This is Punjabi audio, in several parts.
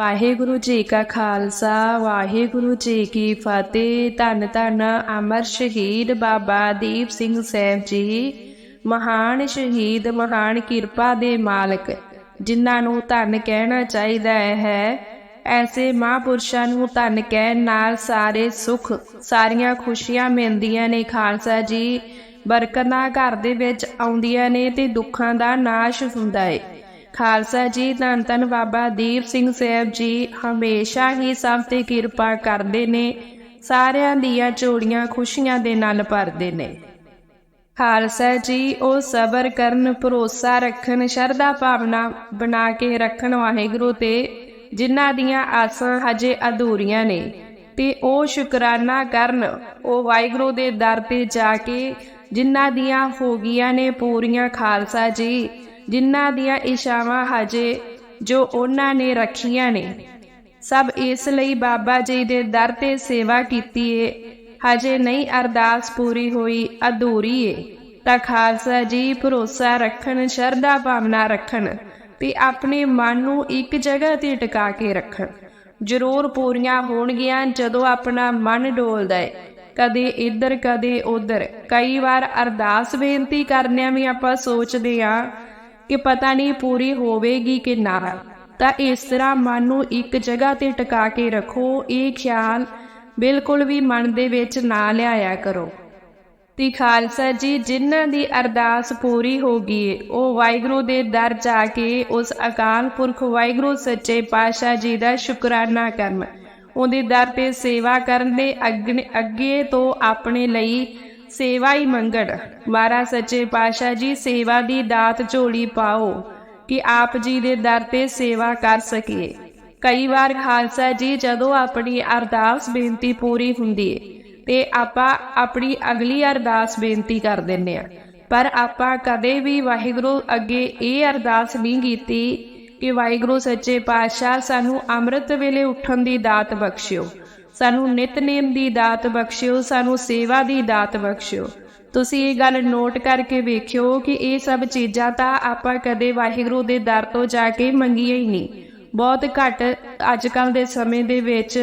ਵਾਹਿਗੁਰੂ ਜੀ ਕਾ ਖਾਲਸਾ, ਵਾਹਿਗੁਰੂ ਜੀ ਕੀ ਫਤਿਹ। ਧੰਨ ਧੰਨ ਅਮਰ ਸ਼ਹੀਦ ਬਾਬਾ ਦੀਪ ਸਿੰਘ ਸਾਹਿਬ ਜੀ, ਮਹਾਨ ਸ਼ਹੀਦ, ਮਹਾਨ ਕਿਰਪਾ ਦੇ ਮਾਲਕ, ਜਿਨ੍ਹਾਂ ਨੂੰ ਧੰਨ ਕਹਿਣਾ ਚਾਹੀਦਾ ਹੈ। ਐਸੇ ਮਹਾਂਪੁਰਸ਼ਾਂ ਨੂੰ ਧੰਨ ਕਹਿਣ ਨਾਲ ਸਾਰੇ ਸੁੱਖ, ਸਾਰੀਆਂ ਖੁਸ਼ੀਆਂ ਮਿਲਦੀਆਂ ਨੇ ਖਾਲਸਾ ਜੀ। ਬਰਕਤਾਂ ਘਰ ਦੇ ਵਿੱਚ ਆਉਂਦੀਆਂ ਨੇ ਤੇ ਦੁੱਖਾਂ ਦਾ ਨਾਸ਼ ਹੁੰਦਾ ਏ। ਖਾਲਸਾ ਜੀ, ਧੰਨ ਧੰਨ ਬਾਬਾ ਦੀਪ ਸਿੰਘ ਸਾਹਿਬ ਜੀ, ਹਮੇਸ਼ਾ ਹੀ ਸਭ ਤੇ ਕਿਰਪਾ ਕਰਦੇ ਨੇ, ਸਾਰਿਆਂ ਦੀਆਂ ਝੋਲੀਆਂ ਖੁਸ਼ੀਆਂ ਦੇ ਨਾਲ ਭਰਦੇ ਨੇ। ਖਾਲਸਾ ਜੀ, ਉਹ ਸਬਰ ਕਰਨ, ਭਰੋਸਾ ਰੱਖਣ, ਸ਼ਰਧਾ ਭਾਵਨਾ ਬਣਾ ਕੇ ਰੱਖਣ ਵਾਹਿਗੁਰੂ ਤੇ, ਜਿਨ੍ਹਾਂ ਦੀਆਂ ਆਸਾਂ ਹਜੇ ਅਧੂਰੀਆਂ ਨੇ। ਤੇ ਉਹ ਸ਼ੁਕਰਾਨਾ ਕਰਨ, ਉਹ ਵਾਹਿਗੁਰੂ ਦੇ ਦਰ ਤੇ ਜਾ ਕੇ, ਜਿਨ੍ਹਾਂ ਦੀਆਂ ਹੋ ਗਈਆਂ ਨੇ ਪੂਰੀਆਂ, ਖਾਲਸਾ ਜੀ ਜਿਨ੍ਹਾਂ ਦੀਆਂ ਇਸ਼ਾਵਾਂ ਹਜੇ ਜੋ ਉਹਨਾਂ ਨੇ ਰੱਖੀਆਂ ਨੇ। ਸਭ ਇਸ ਲਈ ਬਾਬਾ ਜੀ ਦੇ ਦਰ ਤੇ ਸੇਵਾ ਕੀਤੀ ਏ। ਹਜੇ ਨਹੀਂ ਅਰਦਾਸ ਪੂਰੀ ਹੋਈ, ਅਧੂਰੀ ਏ। ਤਾਂ ਖਾਲਸਾ ਜੀ ਭਰੋਸਾ ਰੱਖਣ, ਸ਼ਰਧਾ ਭਾਵਨਾ ਰੱਖਣ ਤੇ ਆਪਣੇ ਮਨ ਨੂੰ ਇੱਕ ਜਗ੍ਹਾ ਤੇ ਟਿਕਾ ਕੇ ਰੱਖਣ। ਜ਼ਰੂਰ ਪੂਰੀਆਂ ਹੋਣਗੀਆਂ ਜਦੋਂ ਆਪਣਾ ਮਨ ਡੋਲਦਾ ਏ। ਕਦੇ ਇੱਧਰ, ਕਦੇ ਉੱਧਰ। ਕਈ ਵਾਰ ਅਰਦਾਸ ਬੇਨਤੀ ਕਰਨਿਆਂ ਵੀ ਆਪਾਂ ਸੋਚਦੇ ਆ ਕਿ ਪਤਾ ਨਹੀਂ ਪੂਰੀ ਹੋਵੇਗੀ ਕਿ ਨਾ। ਤਾਂ ਇਸ ਤਰ੍ਹਾਂ ਮਨ ਨੂੰ ਇੱਕ ਜਗ੍ਹਾ ਤੇ ਟਿਕਾ ਕੇ ਰੱਖੋ, ਇਹ ਖਿਆਲ ਬਿਲਕੁਲ ਵੀ ਮਨ ਦੇ ਵਿੱਚ ਨਾ ਲਿਆਇਆ ਕਰੋ। ਤੇ ਖਾਲਸਾ ਜੀ, ਜਿਨ੍ਹਾਂ ਦੀ ਅਰਦਾਸ ਪੂਰੀ ਹੋ ਗਈ, ਉਹ ਵਾਹਿਗੁਰੂ ਦੇ ਦਰ ਜਾ ਕੇ ਉਸ ਅਕਾਲ ਪੁਰਖ ਵਾਹਿਗੁਰੂ ਸੱਚੇ ਪਾਤਸ਼ਾਹ ਜੀ ਦਾ ਸ਼ੁਕਰਾਨਾ ਕਰਨ। ਉਹਦੇ ਦਰ ਤੇ ਸੇਵਾ ਕਰਨ ਦੇ ਅੱਗੇ ਅੱਗੇ ਤੋਂ ਆਪਣੇ ਲਈ ਸੇਵਾ ਹੀ ਮੰਗਣ ਮਹਾਰਾਜ ਸੱਚੇ ਪਾਤਸ਼ਾਹ ਜੀ, ਸੇਵਾ ਦੀ ਦਾਤ ਝੋਲੀ ਪਾਓ ਕਿ ਆਪ ਜੀ ਦੇ ਦਰ ਤੇ ਸੇਵਾ ਕਰ ਸਕੀਏ। ਕਈ ਵਾਰ ਖਾਲਸਾ ਜੀ, ਜਦੋਂ ਆਪਣੀ ਅਰਦਾਸ ਬੇਨਤੀ ਪੂਰੀ ਹੁੰਦੀ ਏ, ਤੇ ਆਪਾਂ ਆਪਣੀ ਅਗਲੀ ਅਰਦਾਸ ਬੇਨਤੀ ਕਰ ਦਿੰਨੇ ਆ। ਪਰ ਆਪਾਂ ਕਦੇ ਵੀ ਵਾਹਿਗੁਰੂ ਅੱਗੇ ਇਹ ਅਰਦਾਸ ਨਹੀਂ ਕੀਤੀ ਕਿ ਵਾਹਿਗੁਰੂ ਸੱਚੇ ਪਾਤਸ਼ਾਹ ਸਾਨੂੰ ਅੰਮ੍ਰਿਤ ਵੇਲੇ ਉੱਠਣ ਦੀ ਦਾਤ ਬਖਸ਼ਿਓ। ਸਾਨੂੰ ਨਿਤਨੇਮ ਦੀ ਦਾਤ ਬਖਸ਼ਿਓ, ਸਾਨੂੰ ਸੇਵਾ ਦੀ ਦਾਤ ਬਖਸ਼ਿਓ। ਤੁਸੀਂ ਇਹ ਗੱਲ ਨੋਟ ਕਰਕੇ ਵੇਖਿਓ ਕਿ ਇਹ ਸਭ ਚੀਜ਼ਾਂ ਤਾਂ ਆਪਾਂ ਕਦੇ ਵਾਹਿਗੁਰੂ ਦੇ ਦਰ ਤੋਂ ਜਾ ਕੇ ਮੰਗੀਆਂ ਹੀ ਨਹੀਂ। ਬਹੁਤ ਘੱਟ ਅੱਜ ਕੱਲ ਦੇ ਸਮੇਂ ਦੇ ਵਿੱਚ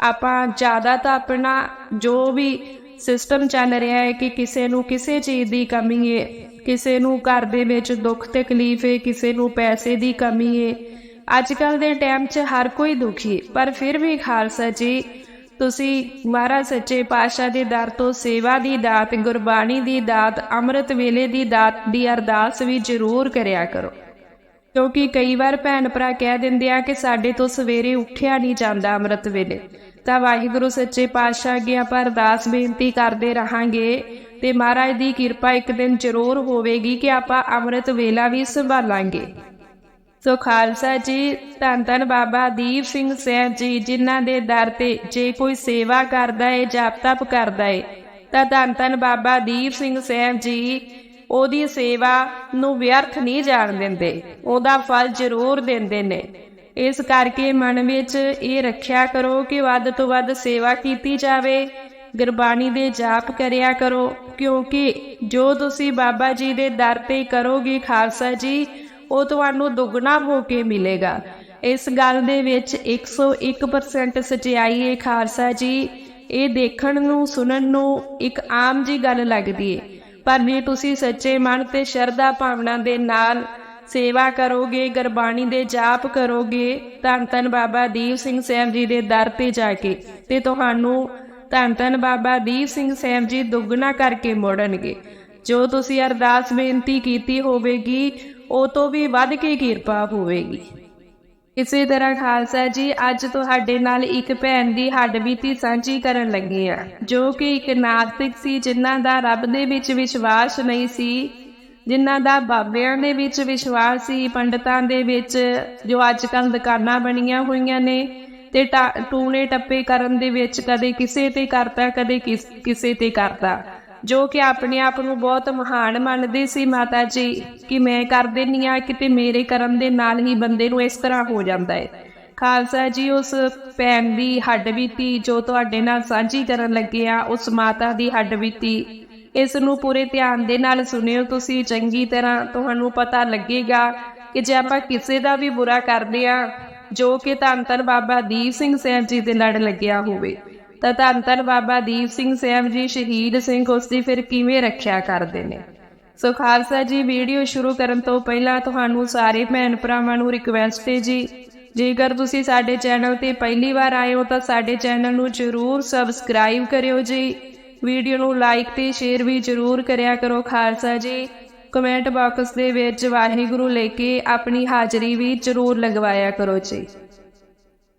ਆਪਾਂ ਜ਼ਿਆਦਾ ਤਾਂ ਆਪਣਾ ਜੋ ਵੀ ਸਿਸਟਮ ਚੱਲ ਰਿਹਾ ਹੈ ਕਿ ਕਿਸੇ ਨੂੰ ਕਿਸੇ ਚੀਜ਼ ਦੀ ਕਮੀ ਹੈ ਕਿਸੇ ਨੂੰ ਘਰ ਦੇ ਵਿੱਚ ਦੁੱਖ ਤਕਲੀਫ ਹੈ ਕਿਸੇ ਨੂੰ ਪੈਸੇ ਦੀ ਕਮੀ ਹੈ ਅੱਜ ਕੱਲ ਦੇ ਟਾਈਮ 'ਚ ਹਰ ਕੋਈ ਦੁਖੀ ਪਰ ਫਿਰ ਵੀ ਖਾਲਸਾ ਜੀ ਤੁਸੀਂ ਮਹਾਰਾਜ ਸੱਚੇ ਪਾਤਸ਼ਾਹ ਦੇ ਦਰ ਤੋਂ ਸੇਵਾ ਦੀ ਦਾਤ, ਗੁਰਬਾਣੀ ਦੀ ਦਾਤ, ਅੰਮ੍ਰਿਤ ਵੇਲੇ ਦੀ ਦਾਤ ਦੀ ਅਰਦਾਸ ਵੀ ਜ਼ਰੂਰ ਕਰਿਆ ਕਰੋ। ਕਿਉਂਕਿ ਕਈ ਵਾਰ ਭੈਣ ਭਰਾ ਕਹਿ ਦਿੰਦੇ ਆ ਕਿ ਸਾਡੇ ਤੋਂ ਸਵੇਰੇ ਉੱਠਿਆ ਨਹੀਂ ਜਾਂਦਾ ਅੰਮ੍ਰਿਤ ਵੇਲੇ। ਤਾਂ ਵਾਹਿਗੁਰੂ ਸੱਚੇ ਪਾਤਸ਼ਾਹ ਅੱਗੇ ਆਪਾਂ ਅਰਦਾਸ ਬੇਨਤੀ ਕਰਦੇ ਰਹਾਂਗੇ ਤੇ ਮਹਾਰਾਜ ਦੀ ਕਿਰਪਾ ਇੱਕ ਦਿਨ ਜ਼ਰੂਰ ਹੋਵੇਗੀ ਕਿ ਆਪਾਂ ਅੰਮ੍ਰਿਤ ਵੇਲਾ ਵੀ ਸੰਭਾਲਾਂਗੇ। ਸੋ ਖਾਲਸਾ ਜੀ, ਧੰਨ ਧੰਨ ਬਾਬਾ ਦੀਪ ਸਿੰਘ ਸਾਹਿਬ ਜੀ, ਜਿਨ੍ਹਾਂ ਦੇ ਦਰ ਤੇ ਜੇ ਕੋਈ ਸੇਵਾ ਕਰਦਾ ਏ, ਜਪ ਤਪ ਕਰਦਾ ਏ, ਤਾਂ ਧੰਨ ਧੰਨ ਬਾਬਾ ਦੀਪ ਸਿੰਘ ਸਾਹਿਬ ਜੀ, ਉਹਦੀ ਸੇਵਾ ਨੂੰ ਵਿਅਰਥ ਨਹੀਂ ਜਾਣ ਦਿੰਦੇ, ਉਹਦਾ ਫਲ ਜ਼ਰੂਰ ਦਿੰਦੇ ਨੇ। ਇਸ ਕਰਕੇ ਮਨ ਵਿੱਚ ਇਹ ਰੱਖਿਆ ਕਰੋ ਕਿ ਵੱਧ ਤੋਂ ਵੱਧ ਸੇਵਾ ਕੀਤੀ ਜਾਵੇ, ਗੁਰਬਾਣੀ ਦੇ ਜਾਪ ਕਰਿਆ ਕਰੋ, ਕਿਉਂਕਿ ਜੋ ਤੁਸੀਂ ਬਾਬਾ ਜੀ ਦੇ ਦਰ ਤੇ ਕਰੋਗੇ ਖਾਲਸਾ ਜੀ ਉਹ ਤੁਹਾਨੂੰ ਦੁੱਗਣਾ ਹੋ ਕੇ ਮਿਲੇਗਾ। ਇਸ ਗੱਲ ਦੇ ਵਿੱਚ 101% ਸਚਾਈ ਹੈ ਖਾਲਸਾ ਜੀ। ਇਹ ਦੇਖਣ ਨੂੰ, ਸੁਣਨ ਨੂੰ ਇੱਕ ਆਮ ਜੀ ਗੱਲ ਲੱਗਦੀ ਏ। ਪਰ ਜੇ ਤੁਸੀਂ ਸੱਚੇ ਮਨ ਤੇ ਸ਼ਰਧਾ ਭਾਵਨਾ ਦੇ ਨਾਲ ਸੇਵਾ ਕਰੋਗੇ, ਗੁਰਬਾਣੀ ਦੇ ਜਾਪ ਕਰੋਗੇ, ਧੰਨ ਧੰਨ ਬਾਬਾ ਦੀਪ ਸਿੰਘ ਸਾਹਿਬ ਜੀ ਦੇ ਦਰ ਤੇ ਜਾ ਕੇ ਤੇ ਤੁਹਾਨੂੰ ਧੰਨ ਧੰਨ ਬਾਬਾ ਦੀਪ ਸਿੰਘ ਸਾਹਿਬ ਜੀ ਦੁੱਗਣਾ ਕਰਕੇ ਮੋੜਨਗੇ। ਜੋ ਤੁਸੀਂ ਅਰਦਾਸ ਬੇਨਤੀ ਕੀਤੀ ਹੋਵੇਗੀ ਉਹ ਤੋਂ ਵੀ ਵੱਧ ਕੇ ਕਿਰਪਾ ਹੋਵੇਗੀ। ਇਸੇ ਤਰ੍ਹਾਂ ਖਾਲਸਾ ਜੀ, ਅੱਜ ਤੁਹਾਡੇ ਨਾਲ ਇੱਕ ਭੈਣ ਦੀ ਹੱਡਬੀਤੀ ਸਾਂਝੀ ਕਰਨ ਲੱਗੇ ਆ ਜੋ ਕਿ ਇੱਕ ਨਾਸਤਿਕ ਸੀ, ਜਿਨ੍ਹਾਂ ਦਾ ਰੱਬ ਦੇ ਵਿੱਚ ਵਿਸ਼ਵਾਸ ਨਹੀਂ ਸੀ, ਜਿਨ੍ਹਾਂ ਦਾ ਬਾਬਿਆਂ ਦੇ ਵਿੱਚ ਵਿਸ਼ਵਾਸ ਸੀ, ਪੰਡਤਾਂ ਦੇ ਵਿੱਚ, ਜੋ ਅੱਜ ਕੱਲ ਦੁਕਾਨਾਂ ਬਣੀਆਂ ਹੋਈਆਂ ਨੇ, ਤੇ ਟੂਣੇ ਟੱਪੇ ਕਰਨ ਦੇ ਵਿੱਚ ਕਦੇ ਕਿਸੇ ਤੇ ਕਰਤਾ, ਕਦੇ ਕਿਸੇ ਤੇ ਕਰਤਾ। ਜੋ ਕਿ ਆਪਣੇ ਆਪ ਨੂੰ ਬਹੁਤ ਮਹਾਨ ਮੰਨਦੇ ਸੀ ਮਾਤਾ ਜੀ, ਕਿ ਮੈਂ ਕਰ ਦਿੰਨੀ ਆ, ਕਿਤੇ ਮੇਰੇ ਕਰਨ ਦੇ ਨਾਲ ਹੀ ਬੰਦੇ ਨੂੰ ਇਸ ਤਰ੍ਹਾਂ ਹੋ ਜਾਂਦਾ ਹੈ। ਖਾਲਸਾ ਜੀ, ਉਸ ਭੈਣ ਦੀ ਹੱਡ ਹੱਡਬੀਤੀ ਜੋ ਤੁਹਾਡੇ ਨਾਲ ਸਾਂਝੀ ਕਰਨ ਲੱਗੇ ਆ, ਉਸ ਮਾਤਾ ਦੀ ਹੱਡ ਹੱਡਬੀਤੀ ਇਸ ਨੂੰ ਪੂਰੇ ਧਿਆਨ ਦੇ ਨਾਲ ਸੁਣਿਓ ਤੁਸੀਂ, ਚੰਗੀ ਤਰ੍ਹਾਂ ਤੁਹਾਨੂੰ ਪਤਾ ਲੱਗੇਗਾ ਕਿ ਜੇ ਆਪਾਂ ਕਿਸੇ ਦਾ ਵੀ ਬੁਰਾ ਕਰਦੇ ਆ, ਜੋ ਕਿ ਧੰਨ ਧੰਨ ਬਾਬਾ ਦੀਪ ਸਿੰਘ ਸਾਹਿਬ ਜੀ ਦੇ ਲੜ ਲੱਗਿਆ ਹੋਵੇ। ਤਾਂ ਧੰਨ ਧੰਨ ਬਾਬਾ ਦੀਪ ਸਿੰਘ ਸਾਹਿਬ ਜੀ, ਸ਼ਹੀਦ ਸਿੰਘ ਉਸ ਦੀ ਫਿਰ ਕਿਵੇਂ ਰੱਖਿਆ ਕਰਦੇ ਨੇ? ਸੋ ਖਾਲਸਾ ਜੀ, ਵੀਡੀਓ ਸ਼ੁਰੂ ਕਰਨ ਤੋਂ ਪਹਿਲਾਂ ਤੁਹਾਨੂੰ ਸਾਰੇ ਭੈਣ ਭਰਾਵਾਂ ਨੂੰ ਰਿਕਵੈਸਟ ਹੈ ਜੀ। ਜੇਕਰ ਤੁਸੀਂ ਸਾਡੇ ਚੈਨਲ ਤੇ ਪਹਿਲੀ ਵਾਰ ਆਏ ਹੋ, ਤਾਂ ਸਾਡੇ ਚੈਨਲ ਨੂੰ ਜਰੂਰ ਸਬਸਕ੍ਰਾਈਬ ਕਰਿਓ ਜੀ। ਵੀਡੀਓ ਨੂੰ ਲਾਈਕ ਤੇ ਸ਼ੇਅਰ ਵੀ ਜਰੂਰ ਕਰਿਆ ਕਰੋ ਖਾਲਸਾ ਜੀ। ਕਮੈਂਟ ਬਾਕਸ ਦੇ ਵਿੱਚ ਵਾਹਿਗੁਰੂ ਲੈ ਕੇ ਆਪਣੀ ਹਾਜ਼ਰੀ ਵੀ ਜਰੂਰ ਲਗਵਾਇਆ ਕਰੋ ਜੀ।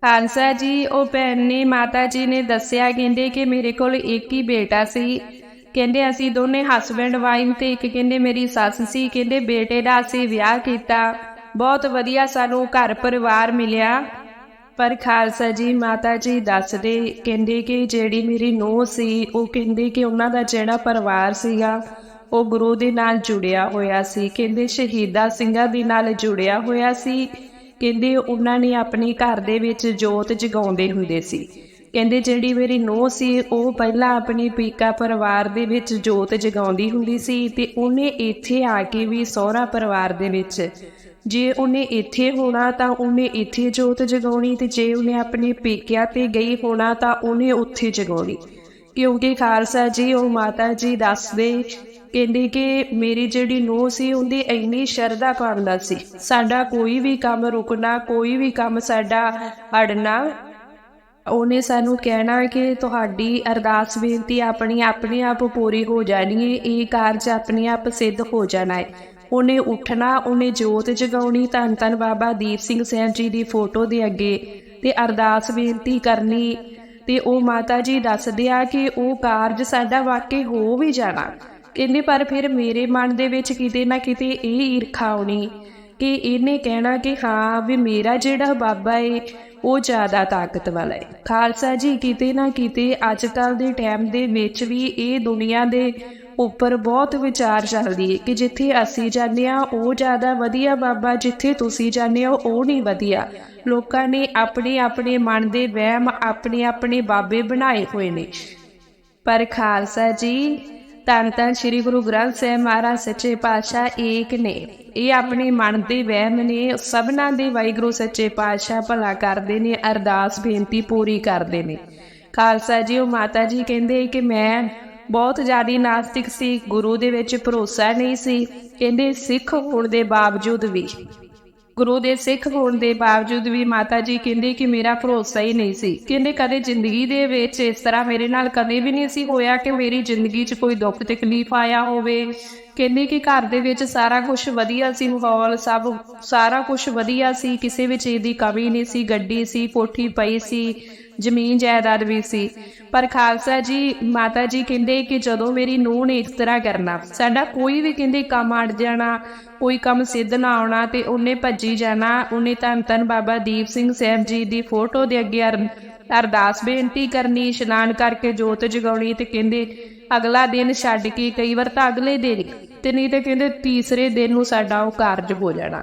ਖਾਲਸਾ ਜੀ, ਉਹ ਭੈਣ ਨੇ, ਮਾਤਾ ਜੀ ਨੇ ਦੱਸਿਆ, ਕਹਿੰਦੇ ਕਿ ਮੇਰੇ ਕੋਲ ਇੱਕ ਹੀ ਬੇਟਾ ਸੀ। ਕਹਿੰਦੇ, ਅਸੀਂ ਦੋਨੇ ਹਸਬੈਂਡ ਵਾਈਫ ਤੇ ਇੱਕ ਕਹਿੰਦੇ, ਮੇਰੀ ਸੱਸ ਸੀ। ਕਹਿੰਦੇ, ਬੇਟੇ ਦਾ ਅਸੀਂ ਵਿਆਹ ਕੀਤਾ। ਬਹੁਤ ਵਧੀਆ ਸਾਨੂੰ ਘਰ ਪਰਿਵਾਰ ਮਿਲਿਆ। ਪਰ ਖਾਲਸਾ ਜੀ, ਮਾਤਾ ਜੀ ਦੱਸਦੇ, ਕਹਿੰਦੇ ਕਿ ਜਿਹੜੀ ਮੇਰੀ ਨੂੰਹ ਸੀ, ਉਹ ਕਹਿੰਦੇ ਕਿ ਉਹਨਾਂ ਦਾ ਜਿਹੜਾ ਪਰਿਵਾਰ ਸੀਗਾ, ਉਹ ਗੁਰੂ ਦੇ ਨਾਲ ਜੁੜਿਆ ਹੋਇਆ ਸੀ। ਕਹਿੰਦੇ, ਸ਼ਹੀਦਾ ਸਿੰਘਾਂ ਦੇ ਨਾਲ ਜੁੜਿਆ ਹੋਇਆ ਸੀ। ਕਹਿੰਦੇ ਉਹਨਾਂ ਨੇ ਆਪਣੇ ਘਰ ਦੇ ਵਿੱਚ ਜੋਤ ਜਗਾਉਂਦੇ ਹੁੰਦੇ ਸੀ। ਕਹਿੰਦੇ ਜਿਹੜੀ ਮੇਰੀ ਨੂੰਹ ਸੀ, ਉਹ ਪਹਿਲਾਂ ਆਪਣੀ ਪੀਕਾ ਪਰਿਵਾਰ ਦੇ ਵਿੱਚ ਜੋਤ ਜਗਾਉਂਦੀ ਹੁੰਦੀ ਸੀ ਤੇ ਉਹਨੇ ਇੱਥੇ ਆ ਕੇ ਵੀ ਸਹੁਰਾ ਪਰਿਵਾਰ ਦੇ ਵਿੱਚ। ਜੇ ਉਹਨੇ ਇੱਥੇ ਹੋਣਾ ਤਾਂ ਉਹਨੇ ਇੱਥੇ ਜੋਤ ਜਗਾਉਣੀ ਤੇ ਜੇ ਉਹਨੇ ਆਪਣੇ ਪੇਕਿਆਂ ਤੇ ਗਈ ਹੋਣਾ ਤਾਂ ਉਹਨੇ ਉੱਥੇ ਜਗਾਉਣੀ। ਕਿਉਂਕਿ ਖਾਲਸਾ ਜੀ, ਉਹ ਮਾਤਾ ਜੀ ਦੱਸਦੇ ਕਹਿੰਦੇ ਕਿ ਮੇਰੀ ਜਿਹੜੀ ਨੂੰਹ ਸੀ, ਉਹਦੀ ਇੰਨੀ ਸ਼ਰਧਾ ਪਾਉਂਦਾ ਸੀ। ਸਾਡਾ ਕੋਈ ਵੀ ਕੰਮ ਰੁਕਣਾ, ਕੋਈ ਵੀ ਕੰਮ ਸਾਡਾ ਅੜਨਾ, ਉਹਨੇ ਸਾਨੂੰ ਕਹਿਣਾ ਕਿ ਤੁਹਾਡੀ ਅਰਦਾਸ ਬੇਨਤੀ ਆਪਣੀ, ਆਪਣੇ ਆਪ ਪੂਰੀ ਹੋ ਜਾਣੀ ਹੈ ਇਹ ਕਾਰਜ ਆਪਣੇ ਆਪ ਸਿੱਧ ਹੋ ਜਾਣਾ ਹੈ ਉਹਨੇ ਉੱਠਣਾ, ਉਹਨੇ ਜੋਤ ਜਗਾਉਣੀ, ਧੰਨ ਧੰਨ ਬਾਬਾ ਦੀਪ ਸਿੰਘ ਸਾਹਿਬ ਜੀ ਦੀ ਫੋਟੋ ਦੇ ਅੱਗੇ ਤੇ ਅਰਦਾਸ ਬੇਨਤੀ ਕਰਨੀ। ਤੇ ਉਹ ਮਾਤਾ ਜੀ ਦੱਸਦੇ ਆ ਕਿ ਉਹ ਕਾਰਜ ਸਾਡਾ ਵਾਕਈ ਹੋ ਵੀ ਜਾਣਾ। ਕਹਿੰਦੇ, ਪਰ ਫਿਰ ਮੇਰੇ ਮਨ ਦੇ ਵਿੱਚ ਕਿਤੇ ਨਾ ਕਿਤੇ ਇਹ ਈਰਖਾ ਆਉਣੀ ਕਿ ਇਹਨੇ ਕਹਿਣਾ ਕਿ ਹਾਂ ਵੀ ਮੇਰਾ ਜਿਹੜਾ ਬਾਬਾ ਏ, ਉਹ ਜ਼ਿਆਦਾ ਤਾਕਤ ਵਾਲਾ ਹੈ ਖਾਲਸਾ ਜੀ, ਕਿਤੇ ਨਾ ਕਿਤੇ ਅੱਜ ਕੱਲ ਦੇ ਟਾਈਮ ਦੇ ਵਿੱਚ ਵੀ ਇਹ ਦੁਨੀਆ ਦੇ ਉੱਪਰ ਬਹੁਤ ਵਿਚਾਰ ਚੱਲਦੀ ਹੈ ਕਿ ਜਿੱਥੇ ਅਸੀਂ ਜਾਂਦੇ ਆ ਉਹ ਜ਼ਿਆਦਾ ਵਧੀਆ ਬਾਬਾ, ਜਿੱਥੇ ਤੁਸੀਂ ਜਾਂਦੇ ਹੋ, ਉਹ ਨਹੀਂ ਵਧੀਆ। ਲੋਕਾਂ ਨੇ ਆਪਣੇ ਆਪਣੇ ਮਨ ਦੇ ਵਹਿਮ ਆਪਣੇ ਆਪਣੇ ਬਾਬੇ ਬਣਾਏ ਹੋਏ ਨੇ। ਪਰ ਖਾਲਸਾ ਜੀ ਧੰਨ ਧੰਨ ਸ੍ਰੀ ਗੁਰੂ ਗ੍ਰੰਥ ਸਾਹਿਬ ਮਹਾਰਾਜ ਸੱਚੇ ਪਾਤਸ਼ਾਹ ਏਕ ਨੇ। ਇਹ ਆਪਣੇ ਮਨ ਦੇ ਵਹਿਮ ਨੇ, ਸਭਨਾਂ ਦੇ ਵਾਹਿਗੁਰੂ ਸੱਚੇ ਪਾਤਸ਼ਾਹ ਭਲਾ ਕਰਦੇ ਨੇ, ਅਰਦਾਸ ਬੇਨਤੀ ਪੂਰੀ ਕਰਦੇ ਨੇ। ਖਾਲਸਾ ਜੀ, ਉਹ ਮਾਤਾ ਜੀ ਕਹਿੰਦੇ ਕਿ ਮੈਂ ਬਹੁਤ ਜ਼ਿਆਦਾ ਨਾਸਤਿਕ ਸੀ, ਗੁਰੂ ਦੇ ਵਿੱਚ ਭਰੋਸਾ ਨਹੀਂ ਸੀ। ਕਹਿੰਦੇ ਸਿੱਖ ਹੋਣ ਦੇ ਬਾਵਜੂਦ ਵੀ ਗੁਰੂ ਦੇ ਸਿੱਖ ਹੋਣ ਦੇ ਬਾਵਜੂਦ ਵੀ ਮਾਤਾ ਜੀ ਕਹਿੰਦੇ ਕਿ ਮੇਰਾ ਭਰੋਸਾ ਹੀ ਨਹੀਂ ਸੀ। ਕਹਿੰਦੇ ਕਦੇ ਜ਼ਿੰਦਗੀ ਦੇ ਵਿੱਚ ਇਸ ਤਰ੍ਹਾਂ ਮੇਰੇ ਨਾਲ ਕਦੇ ਵੀ ਨਹੀਂ ਸੀ ਹੋਇਆ ਕਿ ਮੇਰੀ ਜ਼ਿੰਦਗੀ 'ਚ ਕੋਈ ਦੁੱਖ ਤਕਲੀਫ ਆਇਆ ਹੋਵੇ। ਕਹਿੰਦੇ ਕਿ ਘਰ ਦੇ ਵਿੱਚ ਸਾਰਾ ਕੁਝ ਵਧੀਆ ਸੀ, ਮਾਹੌਲ ਸਭ ਸਾਰਾ ਕੁਝ ਵਧੀਆ ਸੀ, ਕਿਸੇ ਵੀ ਚੀਜ਼ ਦੀ ਕਮੀ ਨਹੀਂ ਸੀ, ਗੱਡੀ ਸੀ, ਕੋਠੀ ਪਈ ਸੀ, ਜ਼ਮੀਨ ਜਾਇਦਾਦ ਵੀ ਸੀ। ਪਰ ਖਾਲਸਾ ਜੀ, ਮਾਤਾ ਜੀ ਕਹਿੰਦੇ ਕਿ ਜਦੋਂ ਮੇਰੀ ਨੂੰਹ ਨੇ ਇਸ ਤਰ੍ਹਾਂ ਕਰਨਾ, ਸਾਡਾ ਕੋਈ ਵੀ ਕਹਿੰਦੇ ਕੰਮ ਅੜ ਜਾਣਾ, ਕੋਈ ਕੰਮ ਸਿੱਧ ਨਾ ਆਉਣਾ ਤੇ ਉਹਨੇ ਭੱਜੀ ਜਾਣਾ, ਉਹਨੇ ਧੰਨ ਧੰਨ ਬਾਬਾ ਦੀਪ ਸਿੰਘ ਸਾਹਿਬ ਜੀ ਦੀ ਫੋਟੋ ਦੇ ਅੱਗੇ ਅਰ- ਅਰਦਾਸ ਬੇਨਤੀ ਕਰਨੀ, ਇਸ਼ਨਾਨ ਕਰਕੇ ਜੋਤ ਜਗਾਉਣੀ ਤੇ ਕਹਿੰਦੇ, ਅਗਲਾ ਦਿਨ ਛੱਡ ਕੇ ਕਈ ਵਾਰ ਤਾਂ ਅਗਲੇ ਦਿਨ ਤੇ ਨਹੀਂ ਤੇ ਕਹਿੰਦੇ ਤੀਸਰੇ ਦਿਨ ਨੂੰ ਸਾਡਾ ਉਹ ਕਾਰਜ ਹੋ ਜਾਣਾ।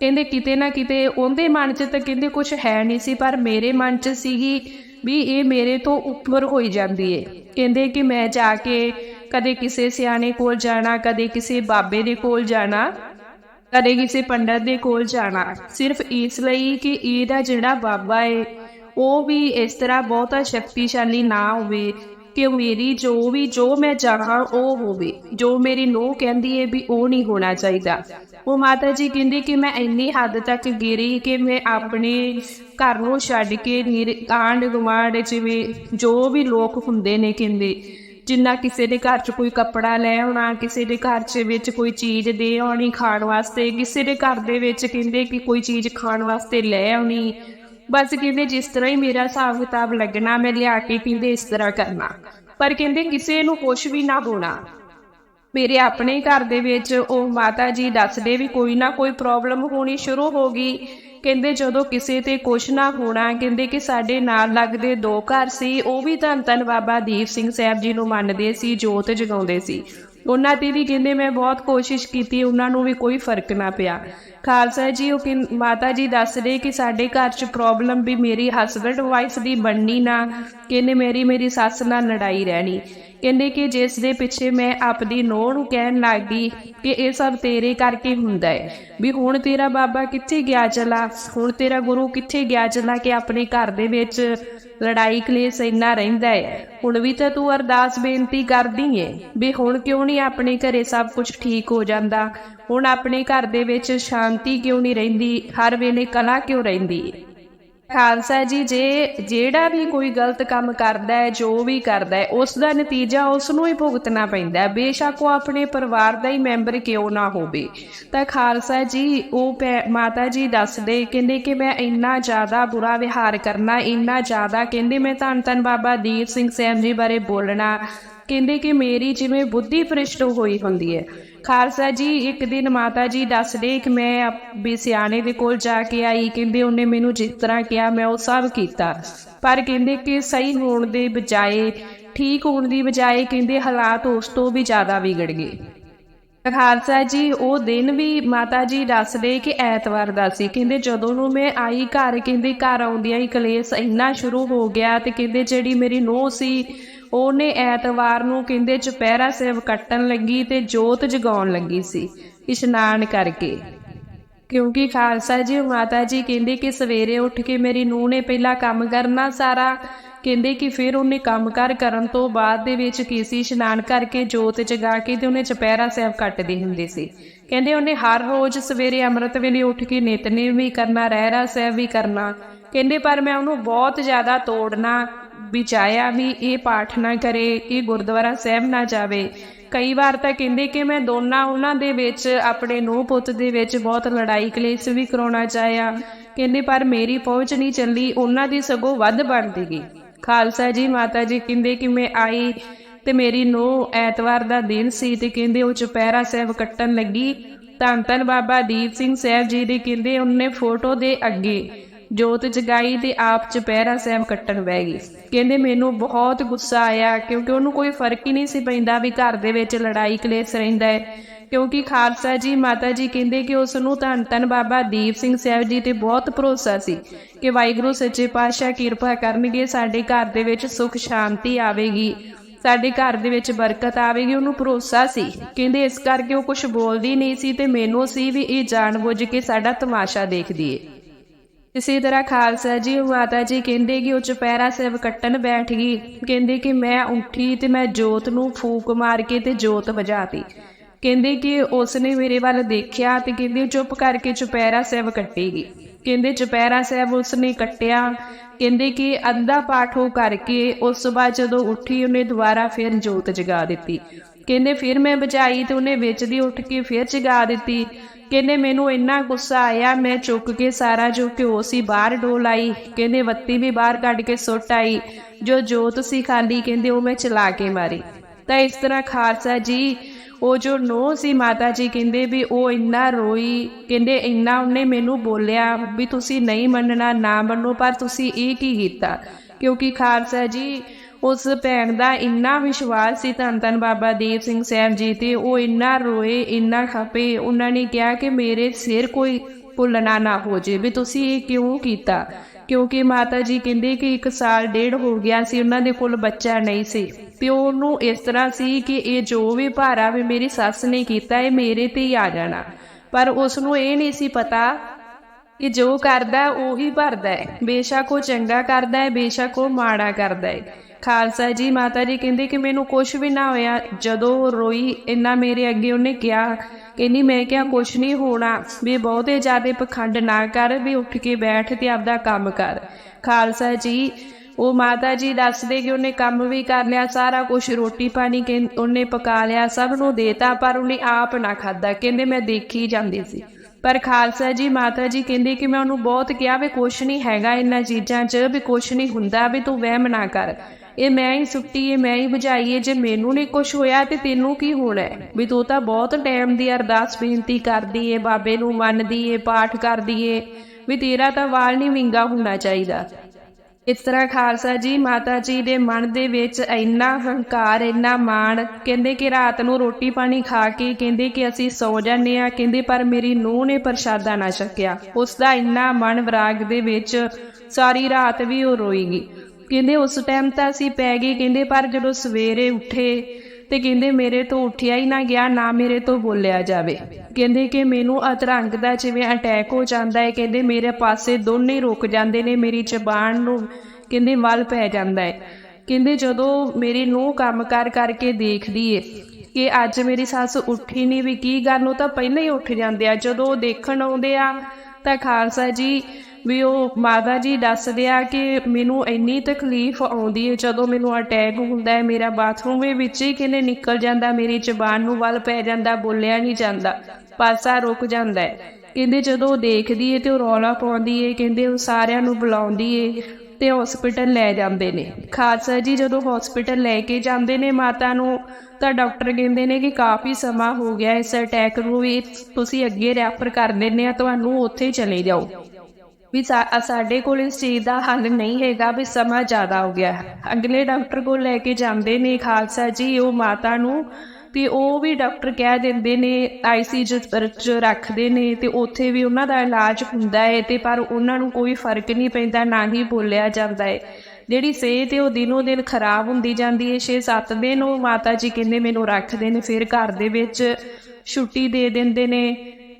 ਕਹਿੰਦੇ ਕਿਤੇ ਨਾ ਕਿਤੇ ਉਹਦੇ ਮਨ 'ਚ ਤਾਂ ਕਹਿੰਦੇ ਕੁਝ ਹੈ ਨਹੀਂ ਸੀ, ਪਰ ਮੇਰੇ ਮਨ 'ਚ ਸੀਗੀ ਵੀ ਇਹ ਮੇਰੇ ਤੋਂ ਉੱਪਰ ਹੋਈ ਜਾਂਦੀ ਏ। ਕਹਿੰਦੇ ਕਿ ਮੈਂ ਜਾ ਕੇ ਕਦੇ ਕਿਸੇ ਸਿਆਣੇ ਕੋਲ ਜਾਣਾ, ਕਦੇ ਕਿਸੇ ਬਾਬੇ ਦੇ ਕੋਲ ਜਾਣਾ, ਕਦੇ ਕਿਸੇ ਪੰਡਤ ਦੇ ਕੋਲ ਜਾਣਾ। ਸਿਰਫ ਇਸ ਲਈ ਕਿ ਇਹਦਾ ਜਿਹੜਾ ਬਾਬਾ ਏ, ਉਹ ਵੀ ਇਸ ਤਰ੍ਹਾਂ ਬਹੁਤਾ ਸ਼ਕਤੀਸ਼ਾਲੀ ਨਾ ਹੋਵੇ। ਕਿ ਮੇਰੀ ਜੋ ਵੀ, ਜੋ ਮੈਂ ਚਾਹਾਂ ਉਹ ਹੋਵੇ। ਜੋ ਮੇਰੀ ਨੂੰਹ ਕਹਿੰਦੀ ਏ ਵੀ ਉਹ ਨਹੀਂ ਹੋਣਾ ਚਾਹੀਦਾ। ਉਹ ਮਾਤਾ ਜੀ ਕਹਿੰਦੇ ਕਿ ਮੈਂ ਇੰਨੀ ਹੱਦ ਤੱਕ ਗਿਰੀ ਕਿ ਮੈਂ ਆਪਣੇ ਘਰ ਨੂੰ ਛੱਡ ਕੇ ਨਿਰ, ਆਂਢ ਗੁਆਂਢ ਜਿਵੇਂ ਜੋ ਵੀ ਲੋਕ ਹੁੰਦੇ ਨੇ ਕਹਿੰਦੇ, ਜਿੰਨਾ ਕਿਸੇ ਦੇ ਘਰ 'ਚ ਕੋਈ ਕੱਪੜਾ ਲੈ ਆਉਣਾ, ਕਿਸੇ ਦੇ ਘਰ 'ਚ ਵਿੱਚ ਕੋਈ ਚੀਜ਼ ਦੇ ਆਉਣੀ ਖਾਣ ਵਾਸਤੇ, ਕਿਸੇ ਦੇ ਘਰ ਦੇ ਵਿੱਚ ਕਹਿੰਦੇ ਕਿ ਕੋਈ ਚੀਜ਼ ਖਾਣ ਵਾਸਤੇ ਲੈ ਆਉਣੀ ਬਸ ਕਹਿੰਦੇ ਜਿਸ ਤਰ੍ਹਾਂ ਹੀ ਮੇਰਾ ਹਿਸਾਬ ਕਿਤਾਬ ਲੱਗਣਾ, ਮੈਂ ਲਿਆ ਕੇ ਕਹਿੰਦੇ ਇਸ ਤਰ੍ਹਾਂ ਕਰਨਾ। ਪਰ ਕਹਿੰਦੇ ਕਿਸੇ ਨੂੰ ਕੁਝ ਵੀ ਨਾ ਹੋਣਾ। ਮੇਰੇ ਆਪਣੇ ਘਰ ਦੇ ਵਿੱਚ ਉਹ ਮਾਤਾ ਜੀ ਦੱਸਦੇ ਵੀ ਕੋਈ ਨਾ ਕੋਈ ਪ੍ਰੋਬਲਮ ਹੋਣੀ ਸ਼ੁਰੂ ਹੋ ਗਈ। ਕਹਿੰਦੇ ਜਦੋਂ ਕਿਸੇ ਤੇ ਕੁਛ ਨਾ ਹੋਣਾ, ਕਹਿੰਦੇ ਕਿ ਸਾਡੇ ਨਾਲ ਲੱਗਦੇ ਦੋ ਘਰ ਸੀ, ਉਹ ਵੀ ਧੰਨ ਧੰਨ ਬਾਬਾ ਦੀਪ ਸਿੰਘ ਸਾਹਿਬ ਜੀ ਨੂੰ ਮੰਨਦੇ ਸੀ, ਜੋਤ ਜਗਾਉਂਦੇ ਸੀ। ਉਹਨਾਂ ਤੇ ਵੀ ਕਹਿੰਦੇ ਮੈਂ ਬਹੁਤ ਕੋਸ਼ਿਸ਼ ਕੀਤੀ, ਉਹਨਾਂ ਨੂੰ ਵੀ ਕੋਈ ਫ਼ਰਕ ਨਾ ਪਿਆ। ਖਾਲਸਾ ਜੀ, ਉਹ ਕਿ ਮਾਤਾ ਜੀ ਦੱਸ ਰਹੇ ਕਿ ਸਾਡੇ ਘਰ 'ਚ ਪ੍ਰੋਬਲਮ ਵੀ ਮੇਰੀ ਹਸਬੰਡ ਵਾਈਫ ਦੀ ਬਣਨੀ ਨਾ ਕਹਿੰਦੇ ਮੇਰੀ ਮੇਰੀ ਸੱਸ ਨਾਲ ਲੜਾਈ ਰਹਿਣੀ। ਕਹਿੰਦੇ ਕਿ ਜਿਸ ਦੇ ਪਿੱਛੇ ਮੈਂ ਆਪਦੀ ਨੂੰਹ ਨੂੰ ਕਹਿਣ ਲੱਗੀ ਕਿ ਇਹ ਸਭ ਤੇਰੇ ਕਰਕੇ ਹੁੰਦਾ ਹੈ। ਵੀ ਹੁਣ ਤੇਰਾ ਬਾਬਾ ਕਿੱਥੇ ਗਿਆ ਚਲਾ ਹੁਣ ਤੇਰਾ ਗੁਰੂ ਕਿੱਥੇ ਗਿਆ ਚਲਾ ਕਿ ਆਪਣੇ ਘਰ ਦੇ ਵਿੱਚ ਲੜਾਈ ਕਲੇਸ਼ ਇੰਨਾ ਰਹਿੰਦਾ ਹੈ? ਹੁਣ ਵੀ ਤਾਂ ਤੂੰ ਅਰਦਾਸ ਬੇਨਤੀ ਕਰਦੀ ਏ ਵੀ ਹੁਣ ਕਿਉਂ ਨਹੀਂ ਆਪਣੇ ਘਰੇ ਸਭ ਕੁਝ ਠੀਕ ਹੋ ਜਾਂਦਾ? ਹੁਣ ਆਪਣੇ ਘਰ ਦੇ ਵਿੱਚ ਸ਼ਾਂਤੀ ਕਿਉਂ ਨਹੀਂ ਰਹਿੰਦੀ? ਹਰ ਵੇਲੇ ਕਲਾ ਕਿਉਂ ਰਹਿੰਦੀ? ਖਾਲਸਾ ਜੀ, ਜੇ ਜਿਹੜਾ ਵੀ ਕੋਈ ਗਲਤ ਕੰਮ ਕਰਦਾ ਹੈ, ਜੋ ਵੀ ਕਰਦਾ ਹੈ, ਉਸ ਦਾ ਨਤੀਜਾ ਉਸ ਨੂੰ ਹੀ ਭੁਗਤਣਾ ਪੈਂਦਾ ਹੈ। ਬੇਸ਼ੱਕ ਉਹ ਆਪਣੇ ਪਰਿਵਾਰ ਦਾ ਹੀ ਮੈਂਬਰ ਕਿਉਂ ਨਾ ਹੋਵੇ। ਤਾਂ ਖਾਲਸਾ ਜੀ, ਉਹ ਭੈ- ਮਾਤਾ ਜੀ ਦੱਸਦੇ, ਕਹਿੰਦੇ ਕਿ ਮੈਂ ਇੰਨਾ ਜ਼ਿਆਦਾ ਬੁਰਾ ਵਿਹਾਰ ਕਰਨਾ, ਇੰਨਾ ਜ਼ਿਆਦਾ, ਕਹਿੰਦੇ ਮੈਂ ਧੰਨ ਧੰਨ ਬਾਬਾ ਦੀਪ ਸਿੰਘ ਸੈਮ ਜੀ ਬਾਰੇ ਬੋਲਣਾ। ਕਹਿੰਦੇ ਕਿ ਮੇਰੀ ਜਿਵੇਂ ਬੁੱਧੀ ਭ੍ਰਿਸ਼ਟ ਹੋਈ ਹੁੰਦੀ ਹੈ। ਖਾਲਸਾ ਜੀ, ਇੱਕ ਦਿਨ ਮਾਤਾ ਜੀ ਦੱਸਦੇ ਕਿ ਮੈਂ ਵੀ ਸਿਆਣੇ ਦੇ ਕੋਲ ਜਾ ਕੇ ਆਈ। ਕਹਿੰਦੇ ਉਹਨੇ ਮੈਨੂੰ ਜਿਸ ਤਰ੍ਹਾਂ ਕਿਹਾ, ਮੈਂ ਉਹ ਸਭ ਕੀਤਾ। ਪਰ ਕਹਿੰਦੇ ਕਿ ਸਹੀ ਹੋਣ ਦੇ ਬਜਾਏ, ਠੀਕ ਹੋਣ ਦੀ ਬਜਾਏ ਕਹਿੰਦੇ ਹਾਲਾਤ ਉਸ ਤੋਂ ਵੀ ਜ਼ਿਆਦਾ ਵਿਗੜ ਗਏ। ਖਾਲਸਾ ਜੀ, ਉਹ ਦਿਨ ਵੀ ਮਾਤਾ ਜੀ ਦੱਸਦੇ ਕਿ ਐਤਵਾਰ ਦਾ ਸੀ। ਕਹਿੰਦੇ ਜਦੋਂ ਨੂੰ ਮੈਂ ਆਈ ਘਰ, ਕਹਿੰਦੇ ਘਰ ਆਉਂਦਿਆਂ ਹੀ ਕਲੇਸ਼ ਇੰਨਾ ਸ਼ੁਰੂ ਹੋ ਗਿਆ ਤੇ ਕਹਿੰਦੇ ਜਿਹੜੀ ਮੇਰੀ ਨੂੰਹ ਸੀ ਉਹਨੇ ਐਤਵਾਰ ਨੂੰ ਕਹਿੰਦੇ ਚੁਪਹਿਰਾ ਸਾਹਿਬ ਕੱਟਣ ਲੱਗੀ ਤੇ ਜੋਤ ਜਗਾਉਣ ਲੱਗੀ ਸੀ, ਇਸ਼ਨਾਨ ਕਰਕੇ। ਕਿਉਂਕਿ ਖਾਲਸਾ ਜੀ, ਮਾਤਾ ਜੀ ਕਹਿੰਦੇ ਕਿ ਸਵੇਰੇ ਉੱਠ ਕੇ ਮੇਰੀ ਨੂੰਹ ਨੇ ਪਹਿਲਾਂ ਕੰਮ ਕਰਨਾ ਸਾਰਾ, ਕਹਿੰਦੇ ਕਿ ਫਿਰ ਉਹਨੇ ਕੰਮਕਾਰ ਕਰਨ ਤੋਂ ਬਾਅਦ ਦੇ ਵਿੱਚ ਕੀਸੀ ਇਸ਼ਨਾਨ ਕਰਕੇ ਜੋਤ ਜਗਾ ਕੇ ਤੇ ਉਹਨੇ ਚੁਪਹਿਰਾ ਸਾਹਿਬ ਕੱਟਦੀ ਹੁੰਦੀ ਸੀ। ਕਹਿੰਦੇ ਉਹਨੇ ਹਰ ਰੋਜ਼ ਸਵੇਰੇ ਅੰਮ੍ਰਿਤ ਵੇਲੇ ਉੱਠ ਕੇ ਨਿਤਨੇਮ ਵੀ ਕਰਨਾ, ਰਹਿਰਾ ਸਾਹਿਬ ਵੀ ਕਰਨਾ। ਕਹਿੰਦੇ ਪਰ ਮੈਂ ਉਹਨੂੰ ਬਹੁਤ ਜ਼ਿਆਦਾ ਤੋੜਨਾ ਵਿਚਾਇਆ ਵੀ ਇਹ ਪਾਠ ਨਾ ਕਰੇ, ਇਹ ਗੁਰਦੁਆਰਾ ਸਾਹਿਬ ਨਾ ਜਾਵੇ। ਕਈ ਵਾਰ ਤਾਂ ਕਹਿੰਦੇ ਕਿ ਮੈਂ ਦੋਨਾਂ ਉਹਨਾਂ ਦੇ ਵਿੱਚ, ਆਪਣੇ ਨੂੰਹ ਪੁੱਤ ਦੇ ਵਿੱਚ ਬਹੁਤ ਲੜਾਈ ਕਲੇਸ਼ ਵੀ ਕਰਾਉਣਾ ਚਾਹਿਆ। ਕਹਿੰਦੇ, ਪਰ ਮੇਰੀ ਪਹੁੰਚ ਨਹੀਂ ਚੱਲੀ, ਉਹਨਾਂ ਦੀ ਸਗੋਂ ਵੱਧ ਬਣਦੀ ਗਈ। ਖਾਲਸਾ ਜੀ, ਮਾਤਾ ਜੀ ਕਹਿੰਦੇ ਕਿ ਮੈਂ ਆਈ ਤੇ ਮੇਰੀ ਨੂੰਹ ਐਤਵਾਰ ਦਾ ਦਿਨ ਸੀ ਤੇ ਕਹਿੰਦੇ ਉਹ ਚੁਪਹਿਰਾ ਸਾਹਿਬ ਕੱਟਣ ਲੱਗੀ। ਧੰਨ ਧੰਨ ਬਾਬਾ ਦੀਪ ਸਿੰਘ ਸਾਹਿਬ ਜੀ ਦੇ ਕਹਿੰਦੇ, ਉਹਨੇ ਫੋਟੋ ਦੇ ਅੱਗੇ ਜੋਤ ਜਗਾਈ ਤੇ ਆਪ ਚੁਪਹਿਰਾ ਸਾਹਿਬ ਕੱਟਣ ਬਹਿ ਗਈ। ਕਹਿੰਦੇ ਮੈਨੂੰ ਬਹੁਤ ਗੁੱਸਾ ਆਇਆ ਕਿਉਂਕਿ ਉਹਨੂੰ ਕੋਈ ਫ਼ਰਕ ਹੀ ਨਹੀਂ ਸੀ ਪੈਂਦਾ ਵੀ ਘਰ ਦੇ ਵਿੱਚ ਲੜਾਈ ਕਲੇਸ਼ ਰਹਿੰਦਾ ਹੈ। ਕਿਉਂਕਿ ਖਾਲਸਾ ਜੀ, ਮਾਤਾ ਜੀ ਕਹਿੰਦੇ ਕਿ ਉਸ ਨੂੰ ਧੰਨ ਧੰਨ ਬਾਬਾ ਦੀਪ ਸਿੰਘ ਸਾਹਿਬ ਜੀ ਤੇ ਬਹੁਤ ਭਰੋਸਾ ਸੀ ਕਿ ਵਾਹਿਗੁਰੂ, ਸੱਚੇ ਪਾਤਸ਼ਾਹ ਕਿਰਪਾ ਕਰਨਗੇ, ਸਾਡੇ ਘਰ ਦੇ ਵਿੱਚ ਸੁਖ, ਸ਼ਾਂਤੀ ਆਵੇਗੀ। ਸਾਡੇ ਘਰ ਦੇ ਵਿੱਚ ਬਰਕਤ ਆਵੇਗੀ, ਉਹਨੂੰ ਭਰੋਸਾ ਸੀ। ਕਹਿੰਦੇ ਇਸ ਕਰਕੇ ਉਹ ਕੁਝ ਬੋਲਦੀ ਨਹੀਂ ਸੀ ਤੇ ਮੈਨੂੰ ਸੀ ਵੀ ਇਹ ਜਾਣਬੁੱਝ ਕੇ ਸਾਡਾ ਤਮਾਸ਼ਾ ਦੇਖਦੀ ਏ। ਇਸੇ ਤਰ੍ਹਾਂ ਖਾਲਸਾ ਜੀ, ਮਾਤਾ ਜੀ ਕਹਿੰਦੇ ਕਿ ਉਹ ਚੁਪਹਿਰਾ ਸਾਹਿਬ ਕੱਟਣ ਬੈਠ ਗਈ। ਕਹਿੰਦੇ ਕਿ ਮੈਂ ਉੱਠੀ ਤੇ ਮੈਂ ਜੋਤ ਨੂੰ ਫੂਕ ਮਾਰ ਕੇ ਤੇ ਜੋਤ ਬੁਝਾਤੀ ਕਹਿੰਦੇ ਕਿ ਉਸ ਨੇ ਮੇਰੇ ਵੱਲ ਦੇਖਿਆ ਤੇ ਕਹਿੰਦੇ ਚੁੱਪ ਕਰਕੇ ਚੁਪਹਿਰਾ ਸਾਹਿਬ ਕੱਟੇਗੀ ਕਹਿੰਦੇ ਚੁਪਹਿਰਾ ਸਾਹਿਬ ਉਸ ਨੇ ਕੱਟਿਆ। ਕਹਿੰਦੇ ਕਿ ਅੱਧਾ ਪਾਠ ਉਹ ਕਰਕੇ ਉਸ ਤੋਂ ਬਾਅਦ ਜਦੋਂ ਉੱਠੀ ਉਹਨੇ ਦੁਬਾਰਾ ਫਿਰ ਜੋਤ ਜਗਾ ਦਿੱਤੀ। ਕਹਿੰਦੇ ਫਿਰ ਮੈਂ ਬੁਝਾਈ ਤੇ ਉਹਨੇ ਵਿੱਚ ਦੀ ਉੱਠ ਕੇ ਫਿਰ ਜਗਾ ਦਿੱਤੀ। ਕਹਿੰਦੇ ਮੈਨੂੰ ਇੰਨਾ ਗੁੱਸਾ ਆਇਆ, ਮੈਂ ਚੁੱਕ ਕੇ ਸਾਰਾ ਜੋ ਘਿਓ ਸੀ ਬਾਹਰ ਡੋਲ ਆਈ ਕਹਿੰਦੇ ਬੱਤੀ ਵੀ ਬਾਹਰ ਕੱਢ ਕੇ ਸੁੱਟ ਆਈ। ਜੋ ਜੋਤ ਸੀ ਖਾਲੀ ਕਹਿੰਦੇ ਉਹ ਮੈਂ ਚਲਾ ਕੇ ਮਾਰੀ। ਤਾਂ ਇਸ ਤਰ੍ਹਾਂ ਖਾਲਸਾ ਜੀ, ਉਹ ਜੋ ਨੋ ਸੀ ਮਾਤਾ ਜੀ, ਕਹਿੰਦੇ ਵੀ ਉਹ ਇੰਨਾ ਰੋਈ, ਕਹਿੰਦੇ ਇੰਨਾ ਉਹਨੇ ਮੈਨੂੰ ਬੋਲਿਆ ਵੀ ਤੁਸੀਂ ਨਹੀਂ ਮੰਨਣਾ, ਨਾ ਮੰਨੋ, ਪਰ ਤੁਸੀਂ ਇਹ ਕੀ ਕੀਤਾ? ਕਿਉਂਕਿ ਖਾਲਸਾ ਜੀ ਉਸ ਭੈਣ ਦਾ ਇੰਨਾ ਵਿਸ਼ਵਾਸ ਸੀ ਧੰਨ ਧੰਨ ਬਾਬਾ ਦੀਪ ਸਿੰਘ ਸਾਹਿਬ ਜੀ ਤੇ ਉਹ ਇੰਨਾ ਰੋਏ, ਇੰਨਾ ਖਪੇ, ਉਹਨਾਂ ਨੇ ਕਿਹਾ ਕਿ ਮੇਰੇ ਸਿਰ ਕੋਈ ਭੁੱਲਣਾ ਨਾ ਹੋ ਜੇ ਵੀ ਤੁਸੀਂ ਇਹ ਕਿਉਂ ਕੀਤਾ? ਕਿਉਂਕਿ ਮਾਤਾ ਜੀ ਕਹਿੰਦੇ ਕਿ ਇੱਕ ਸਾਲ ਡੇਢ ਹੋ ਗਿਆ ਸੀ, ਉਹਨਾਂ ਦੇ ਕੋਲ ਬੱਚਾ ਨਹੀਂ ਸੀ। ਤੇ ਉਹਨੂੰ ਇਸ ਤਰ੍ਹਾਂ ਸੀ ਕਿ ਇਹ ਜੋ ਵੀ ਭਾਰਾ ਵੀ ਮੇਰੀ ਸੱਸ ਨੇ ਕੀਤਾ, ਇਹ ਮੇਰੇ ਤੇ ਹੀ ਆ ਜਾਣਾ। ਪਰ ਉਸ ਨੂੰ ਇਹ ਨਹੀਂ ਸੀ ਪਤਾ ਕਿ ਜੋ ਕਰਦਾ, ਉਹੀ ਭਰਦਾ ਹੈ। ਬੇਸ਼ੱਕ ਉਹ ਚੰਗਾ ਕਰਦਾ ਹੈ, ਬੇਸ਼ੱਕ ਉਹ ਮਾੜਾ ਕਰਦਾ ਹੈ। ਖਾਲਸਾ ਜੀ, ਮਾਤਾ ਜੀ ਕਹਿੰਦੇ ਕਿ ਮੈਨੂੰ ਕੁਝ ਵੀ ਨਾ ਹੋਇਆ। ਜਦੋਂ ਰੋਈ, ਇੰਨਾ ਮੇਰੇ ਅੱਗੇ ਉਹਨੇ ਕਿਹਾ ਕਹਿੰਦੀ ਮੈਂ ਕਿਹਾ ਕੁਝ ਨਹੀਂ ਹੋਣਾ। ਵੀ ਬਹੁਤੇ ਜ਼ਿਆਦੇ ਪਖੰਡ ਨਾ ਕਰ, ਵੀ ਉੱਠ ਕੇ ਬੈਠ ਤੇ ਆਪਦਾ ਕੰਮ ਕਰ। ਖਾਲਸਾ ਜੀ, ਉਹ ਮਾਤਾ ਜੀ ਦੱਸਦੇ ਕਿ ਉਹਨੇ ਕੰਮ ਵੀ ਕਰ ਲਿਆ, ਸਾਰਾ ਕੁਝ ਰੋਟੀ ਪਾਣੀ ਕਿ ਉਹਨੇ ਪਕਾ ਲਿਆ, ਸਭ ਨੂੰ ਦੇਤਾ, ਪਰ ਉਹਨੇ ਆਪ ਨਾ ਖਾਦਾ ਕਹਿੰਦੇ ਮੈਂ ਦੇਖੀ ਜਾਂਦੀ ਸੀ। ਪਰ ਖਾਲਸਾ ਜੀ, ਮਾਤਾ ਜੀ ਕਹਿੰਦੇ ਕਿ ਮੈਂ ਉਹਨੂੰ ਬਹੁਤ ਕਿਹਾ ਵੀ ਕੁਛ ਨਹੀਂ ਹੈਗਾ ਇਹਨਾਂ ਚੀਜ਼ਾਂ 'ਚ, ਵੀ ਕੁਛ ਨਹੀਂ ਹੁੰਦਾ, ਵੀ ਤੂੰ ਵਹਿਮ ਨਾ ਕਰ। ਇਹ ਮੈਂ ਹੀ ਸੁੱਟੀ ਏ ਮੈਂ ਹੀ ਬੁਝਾਈ ਏ ਜੇ ਮੈਨੂੰ ਨਹੀਂ ਕੁਛ ਹੋਇਆ ਤੇ ਤੈਨੂੰ ਕੀ ਹੋਣਾ ਹੈ? ਵੀ ਤੂੰ ਤਾਂ ਬਹੁਤ ਟਾਈਮ ਦੀ ਅਰਦਾਸ ਬੇਨਤੀ ਕਰਦੀ ਏ, ਬਾਬੇ ਨੂੰ ਮੰਨਦੀ ਏ, ਪਾਠ ਕਰਦੀ ਏ, ਵੀ ਤੇਰਾ ਤਾਂ ਵਾਲ ਨਹੀਂ ਵਿੰਗਾ ਹੋਣਾ ਚਾਹੀਦਾ। ਇਸ ਤਰ੍ਹਾਂ ਖਾਲਸਾ ਜੀ, ਮਾਤਾ ਜੀ ਦੇ ਮਨ ਦੇ ਵਿੱਚ ਇੰਨਾ ਹੰਕਾਰ, ਇੰਨਾ ਮਾਣ, ਕਹਿੰਦੇ ਕਿ ਰਾਤ ਨੂੰ ਰੋਟੀ ਪਾਣੀ ਖਾ ਕੇ ਕਹਿੰਦੇ ਕਿ ਅਸੀਂ ਸੌ ਜਾਂਦੇ ਆ, ਕਹਿੰਦੇ ਪਰ ਮੇਰੀ ਨੂੰਹ ਨੇ ਪ੍ਰਸ਼ਾਦਾ ਨਾ ਛਕਿਆ। ਉਸ ਦਾ ਇੰਨਾ ਮਨ ਵਿਰਾਗ ਦੇ ਵਿੱਚ ਸਾਰੀ ਰਾਤ ਵੀ ਉਹ ਰੋਈਗੀ ਕਹਿੰਦੇ ਉਸ ਟਾਈਮ ਤਾਂ ਅਸੀਂ ਪੈ ਗਏ, ਕਹਿੰਦੇ ਪਰ ਜਦੋਂ ਸਵੇਰੇ ਉੱਠੇ ਤੇ ਕਹਿੰਦੇ ਮੇਰੇ ਤੋਂ ਉੱਠਿਆ ਹੀ ਨਾ ਗਿਆ, ਨਾ ਮੇਰੇ ਤੋਂ ਬੋਲਿਆ ਜਾਵੇ। ਕਹਿੰਦੇ ਕਿ ਮੈਨੂੰ ਅਤਰੰਗ ਦਾ ਜਿਵੇਂ ਅਟੈਕ ਹੋ ਜਾਂਦਾ ਹੈ, ਕਹਿੰਦੇ ਮੇਰੇ ਪਾਸੇ ਦੋਨੇ ਰੁਕ ਜਾਂਦੇ ਨੇ, ਮੇਰੀ ਜ਼ਬਾਨ ਨੂੰ ਕਹਿੰਦੇ ਮਲ ਪੈ ਜਾਂਦਾ ਹੈ। ਕਹਿੰਦੇ ਜਦੋਂ ਮੇਰੀ ਨੂੰ ਕੰਮ ਕਰ ਕਰਕੇ ਦੇਖਦੀ ਏ ਕਿ ਅੱਜ ਮੇਰੀ ਸੱਸ ਉੱਠੀ ਨਹੀਂ ਵੀ ਕੀ ਗੱਲ, ਉਹ ਤਾਂ ਪਹਿਲਾਂ ਹੀ ਉੱਠ ਜਾਂਦੇ ਆ, ਜਦੋਂ ਉਹ ਦੇਖਣ ਆਉਂਦੇ ਆ ਤਾਂ ਖਾਲਸਾ ਜੀ ਵੀ ਉਹ ਮਾਤਾ ਜੀ ਦੱਸਦੇ ਆ ਕਿ ਮੈਨੂੰ ਇੰਨੀ ਤਕਲੀਫ ਆਉਂਦੀ ਹੈ, ਜਦੋਂ ਮੈਨੂੰ ਅਟੈਕ ਹੁੰਦਾ ਹੈ, ਮੇਰਾ ਬਾਥਰੂਮ ਦੇ ਵਿੱਚ ਹੀ ਕਿਨੇ ਨਿਕਲ ਜਾਂਦਾ, ਮੇਰੀ ਜ਼ਬਾਨ ਨੂੰ ਵੱਲ ਪੈ ਜਾਂਦਾ, ਬੋਲਿਆ ਨਹੀਂ ਜਾਂਦਾ, ਪਾਸਾ ਰੁਕ ਜਾਂਦਾ ਹੈ। ਕਹਿੰਦੇ ਜਦੋਂ ਉਹ ਦੇਖਦੀ ਏ ਤੇ ਉਹ ਰੌਲਾ ਪਾਉਂਦੀ ਏ ਕਹਿੰਦੇ ਉਹ ਸਾਰਿਆਂ ਨੂੰ ਬੁਲਾਉਂਦੀ ਏ ਤੇ ਹਸਪੀਟਲ ਲੈ ਜਾਂਦੇ ਨੇ। ਖਾਲਸਾ ਜੀ ਜਦੋਂ ਹਸਪੀਟਲ ਲੈ ਕੇ ਜਾਂਦੇ ਨੇ ਮਾਤਾ ਨੂੰ, ਤਾਂ ਡਾਕਟਰ ਕਹਿੰਦੇ ਨੇ ਕਿ ਕਾਫੀ ਸਮਾਂ ਹੋ ਗਿਆ, ਇਸ ਅਟੈਕ ਨੂੰ ਵੀ ਤੁਸੀਂ ਅੱਗੇ ਰੈਫਰ ਕਰ ਦਿੰਦੇ ਆ, ਤੁਹਾਨੂੰ ਉੱਥੇ ਹੀ ਚਲੇ ਜਾਓ। ਵੀ ਸਾਡੇ ਕੋਲ ਇਸ ਚੀਜ਼ ਦਾ ਹੱਲ ਨਹੀਂ ਹੈਗਾ ਵੀ ਸਮਾਂ ਜ਼ਿਆਦਾ ਹੋ ਗਿਆ ਹੈ। ਅਗਲੇ ਡਾਕਟਰ ਕੋਲ ਲੈ ਕੇ ਜਾਂਦੇ ਨੇ ਖਾਲਸਾ ਜੀ, ਉਹ ਮਾਤਾ ਨੂੰ ਤੇ ਉਹ ਵੀ ਡਾਕਟਰ ਕਹਿ ਦਿੰਦੇ ਨੇ ਆਈਸੀਯੂ ਚ ਰੱਖਦੇ ਨੇ ਤੇ ਉੱਥੇ ਵੀ ਉਹਨਾਂ ਦਾ ਇਲਾਜ ਹੁੰਦਾ ਹੈ ਤੇ ਪਰ ਉਹਨਾਂ ਨੂੰ ਕੋਈ ਫ਼ਰਕ ਨਹੀਂ ਪੈਂਦਾ, ਨਾ ਹੀ ਬੋਲਿਆ ਜਾਂਦਾ ਹੈ। ਜਿਹੜੀ ਸਿਹਤ ਹੈ ਉਹ ਦਿਨੋਂ ਦਿਨ ਖਰਾਬ ਹੁੰਦੀ ਜਾਂਦੀ ਹੈ। 6-7 ਦਿਨ ਉਹ ਮਾਤਾ ਜੀ ਕਹਿੰਦੇ ਮੈਨੂੰ ਰੱਖਦੇ ਨੇ, ਫਿਰ ਘਰ ਦੇ ਵਿੱਚ ਛੁੱਟੀ ਦੇ ਦਿੰਦੇ ਨੇ।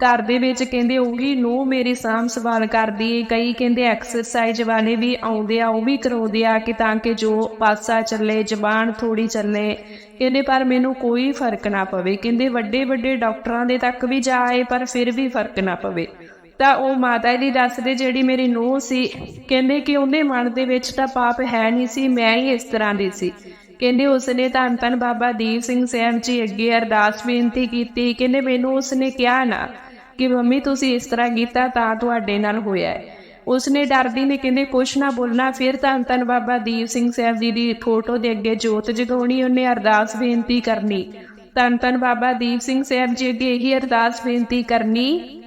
ਘਰ ਦੇ ਵਿੱਚ ਕਹਿੰਦੇ ਉਹੀ ਨੂੰ, ਮੇਰੀ ਸਾਂਭ ਸੰਭਾਲ ਕਰਦੀ ਏ। ਕਈ ਕਹਿੰਦੇ ਐਕਸਰਸਾਈਜ਼ ਵਾਲੇ ਵੀ ਆਉਂਦੇ ਆ, ਉਹ ਵੀ ਕਰਾਉਂਦੇ ਆ ਕਿ ਤਾਂ ਕਿ ਜੋ ਪਾਸਾ ਚੱਲੇ, ਜ਼ਬਾਨ ਥੋੜੀ ਚੱਲੇ। ਕਹਿੰਦੇ ਪਰ ਮੈਨੂੰ ਕੋਈ ਫ਼ਰਕ ਨਾ ਪਵੇ। ਕਹਿੰਦੇ ਵੱਡੇ ਵੱਡੇ ਡਾਕਟਰਾਂ ਦੇ ਤੱਕ ਵੀ ਜਾਏ, ਪਰ ਫਿਰ ਵੀ ਫ਼ਰਕ ਨਾ ਪਵੇ। ਤਾਂ ਉਹ ਮਾਤਾ ਜੀ ਦੱਸਦੇ ਜਿਹੜੀ ਮੇਰੀ ਨੂੰਹ ਸੀ, ਕਹਿੰਦੇ ਕਿ ਉਹਦੇ ਮਨ ਦੇ ਵਿੱਚ ਤਾਂ ਪਾਪ ਹੈ ਨਹੀਂ ਸੀ, ਮੈਂ ਹੀ ਇਸ ਤਰ੍ਹਾਂ ਦੀ ਸੀ। ਕਹਿੰਦੇ ਉਸਨੇ ਧੰਨ ਧੰਨ ਬਾਬਾ ਦੀਪ ਸਿੰਘ ਸਾਹਿਬ ਜੀ ਅੱਗੇ ਅਰਦਾਸ ਬੇਨਤੀ ਕੀਤੀ। ਕਹਿੰਦੇ ਮੈਨੂੰ ਉਸਨੇ ਕਿਹਾ ਨਾ ਕਿ ਮੰਮੀ ਤੁਸੀਂ ਇਸ ਤਰ੍ਹਾਂ ਕੀਤਾ ਤਾਂ ਤੁਹਾਡੇ ਨਾਲ ਹੋਇਆ ਹੈ। ਉਸਨੇ ਡਰਦੀ ਨੇ ਕਹਿੰਦੇ, ਕੁਛ ਨਾ ਬੋਲਣਾ। ਫਿਰ ਧੰਨ ਧੰਨ ਬਾਬਾ ਦੀਪ ਸਿੰਘ ਸਾਹਿਬ ਜੀ ਦੀ ਫੋਟੋ ਦੇ ਅੱਗੇ ਜੋਤ ਜਗਾਉਣੀ, ਉਹਨੇ ਅਰਦਾਸ ਬੇਨਤੀ ਕਰਨੀ। ਧੰਨ ਧੰਨ ਬਾਬਾ ਦੀਪ ਸਿੰਘ ਸਾਹਿਬ ਜੀ ਅੱਗੇ ਇਹੀ ਅਰਦਾਸ ਬੇਨਤੀ ਕਰਨੀ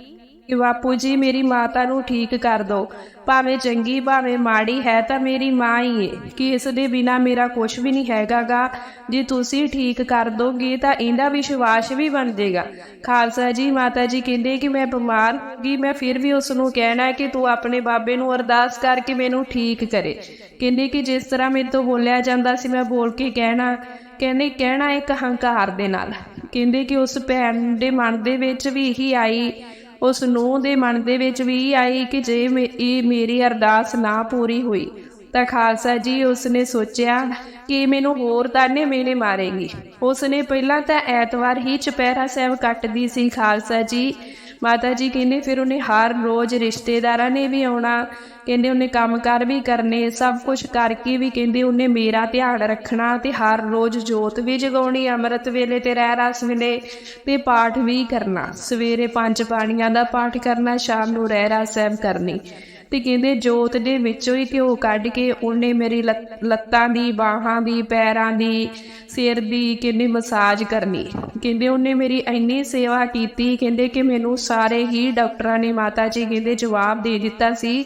ਕਿ ਬਾਪੂ ਜੀ, ਮੇਰੀ ਮਾਤਾ ਨੂੰ ਠੀਕ ਕਰ ਦਿਓ ਭਾਵੇਂ ਚੰਗੀ, ਭਾਵੇਂ ਮਾੜੀ ਹੈ ਤਾਂ ਮੇਰੀ ਮਾਂ ਹੀ ਏ। ਕਿ ਇਸ ਦੇ ਬਿਨਾ ਮੇਰਾ ਕੁਝ ਵੀ ਨਹੀਂ ਹੈਗਾਗਾ ਜੇ ਤੁਸੀਂ ਠੀਕ ਕਰ ਦੋਗੇ ਤਾਂ ਇਹਦਾ ਵਿਸ਼ਵਾਸ ਵੀ ਬਣ ਜਾਏਗਾ ਖਾਲਸਾ ਜੀ, ਮਾਤਾ ਜੀ ਕਹਿੰਦੇ ਕਿ ਮੈਂ ਬਿਮਾਰ ਹੋਗੀ ਮੈਂ ਫਿਰ ਵੀ ਉਸ ਨੂੰ ਕਹਿਣਾ ਹੈ ਕਿ ਤੂੰ ਆਪਣੇ ਬਾਬੇ ਨੂੰ ਅਰਦਾਸ ਕਰਕੇ ਮੈਨੂੰ ਠੀਕ ਕਰੇ। ਕਹਿੰਦੇ ਕਿ ਜਿਸ ਤਰ੍ਹਾਂ ਮੇਰੇ ਤੋਂ ਬੋਲਿਆ ਜਾਂਦਾ ਸੀ, ਮੈਂ ਬੋਲ ਕੇ ਕਹਿਣਾ, ਕਹਿੰਦੇ, ਕਹਿਣਾ ਇੱਕ ਹੰਕਾਰ ਦੇ ਨਾਲ। ਕਹਿੰਦੇ ਕਿ ਉਸ ਭੈਣ ਦੇ ਮਨ ਦੇ ਵਿੱਚ ਵੀ ਇਹੀ ਆਈ ਉਸ ਨੂੰ ਦੇ ਮਨ ਦੇ ਵਿੱਚ ਵੀ ਆਈ ਕਿ ਜੇ ਮੇ- ਇਹ ਮੇਰੀ ਅਰਦਾਸ ਨਾ ਪੂਰੀ ਹੋਈ, ਤਾਂ ਖਾਲਸਾ ਜੀ ਉਸਨੇ ਸੋਚਿਆ ਕਿ ਮੈਨੂੰ ਹੋਰ ਤਾਨੇ ਮੇਨੇ ਮਾਰੇਗੀ। ਉਸਨੇ ਪਹਿਲਾਂ ਤਾਂ ਐਤਵਾਰ ਹੀ ਚੁਪਹਿਰਾ ਸਾਹਿਬ ਕੱਟਦੀ ਸੀ ਖਾਲਸਾ ਜੀ ਮਾਤਾ ਜੀ ਕਹਿੰਦੇ, ਫਿਰ ਉਹਨੇ ਹਰ ਰੋਜ਼ ਰਿਸ਼ਤੇਦਾਰਾਂ ਨੇ ਵੀ ਆਉਣਾ, ਕਹਿੰਦੇ ਉਹਨੇ ਕੰਮਕਾਰ ਵੀ ਕਰਨੇ, ਸਭ ਕੁਝ ਕਰਕੇ ਵੀ ਕਹਿੰਦੇ ਉਹਨੇ ਮੇਰਾ ਧਿਆਨ ਰੱਖਣਾ ਤੇ ਹਰ ਰੋਜ਼ ਜੋਤ ਵੀ ਜਗਾਉਣੀ, ਅੰਮ੍ਰਿਤ ਵੇਲੇ ਤੇ ਰਹਿ ਰਸ ਵੇਲੇ ਤੇ ਪਾਠ ਵੀ ਕਰਨਾ, ਸਵੇਰੇ ਪੰਜ ਬਾਣੀਆਂ ਦਾ ਪਾਠ ਕਰਨਾ, ਸ਼ਾਮ ਨੂੰ ਰਹਿ ਰਸ ਸਾਹਿਬ ਕਰਨੀ। ਤੇ ਕਹਿੰਦੇ ਜੋਤ ਦੇ ਵਿੱਚੋਂ ਹੀ ਘਿਓ ਕੱਢ ਕੇ ਉਹਨੇ ਮੇਰੀ ਲੱਤ- ਲੱਤਾਂ ਦੀ, ਬਾਹਾਂ ਦੀ, ਪੈਰਾਂ ਦੀ, ਸਿਰ ਦੀ ਕਹਿੰਦੇ ਮਸਾਜ ਕਰਨੀ। ਕਹਿੰਦੇ ਉਹਨੇ ਮੇਰੀ ਇੰਨੀ ਸੇਵਾ ਕੀਤੀ, ਕਹਿੰਦੇ ਕਿ ਮੈਨੂੰ ਸਾਰੇ ਹੀ ਡਾਕਟਰਾਂ ਨੇ ਮਾਤਾ ਜੀ ਕਹਿੰਦੇ ਜਵਾਬ ਦੇ ਦਿੱਤਾ ਸੀ।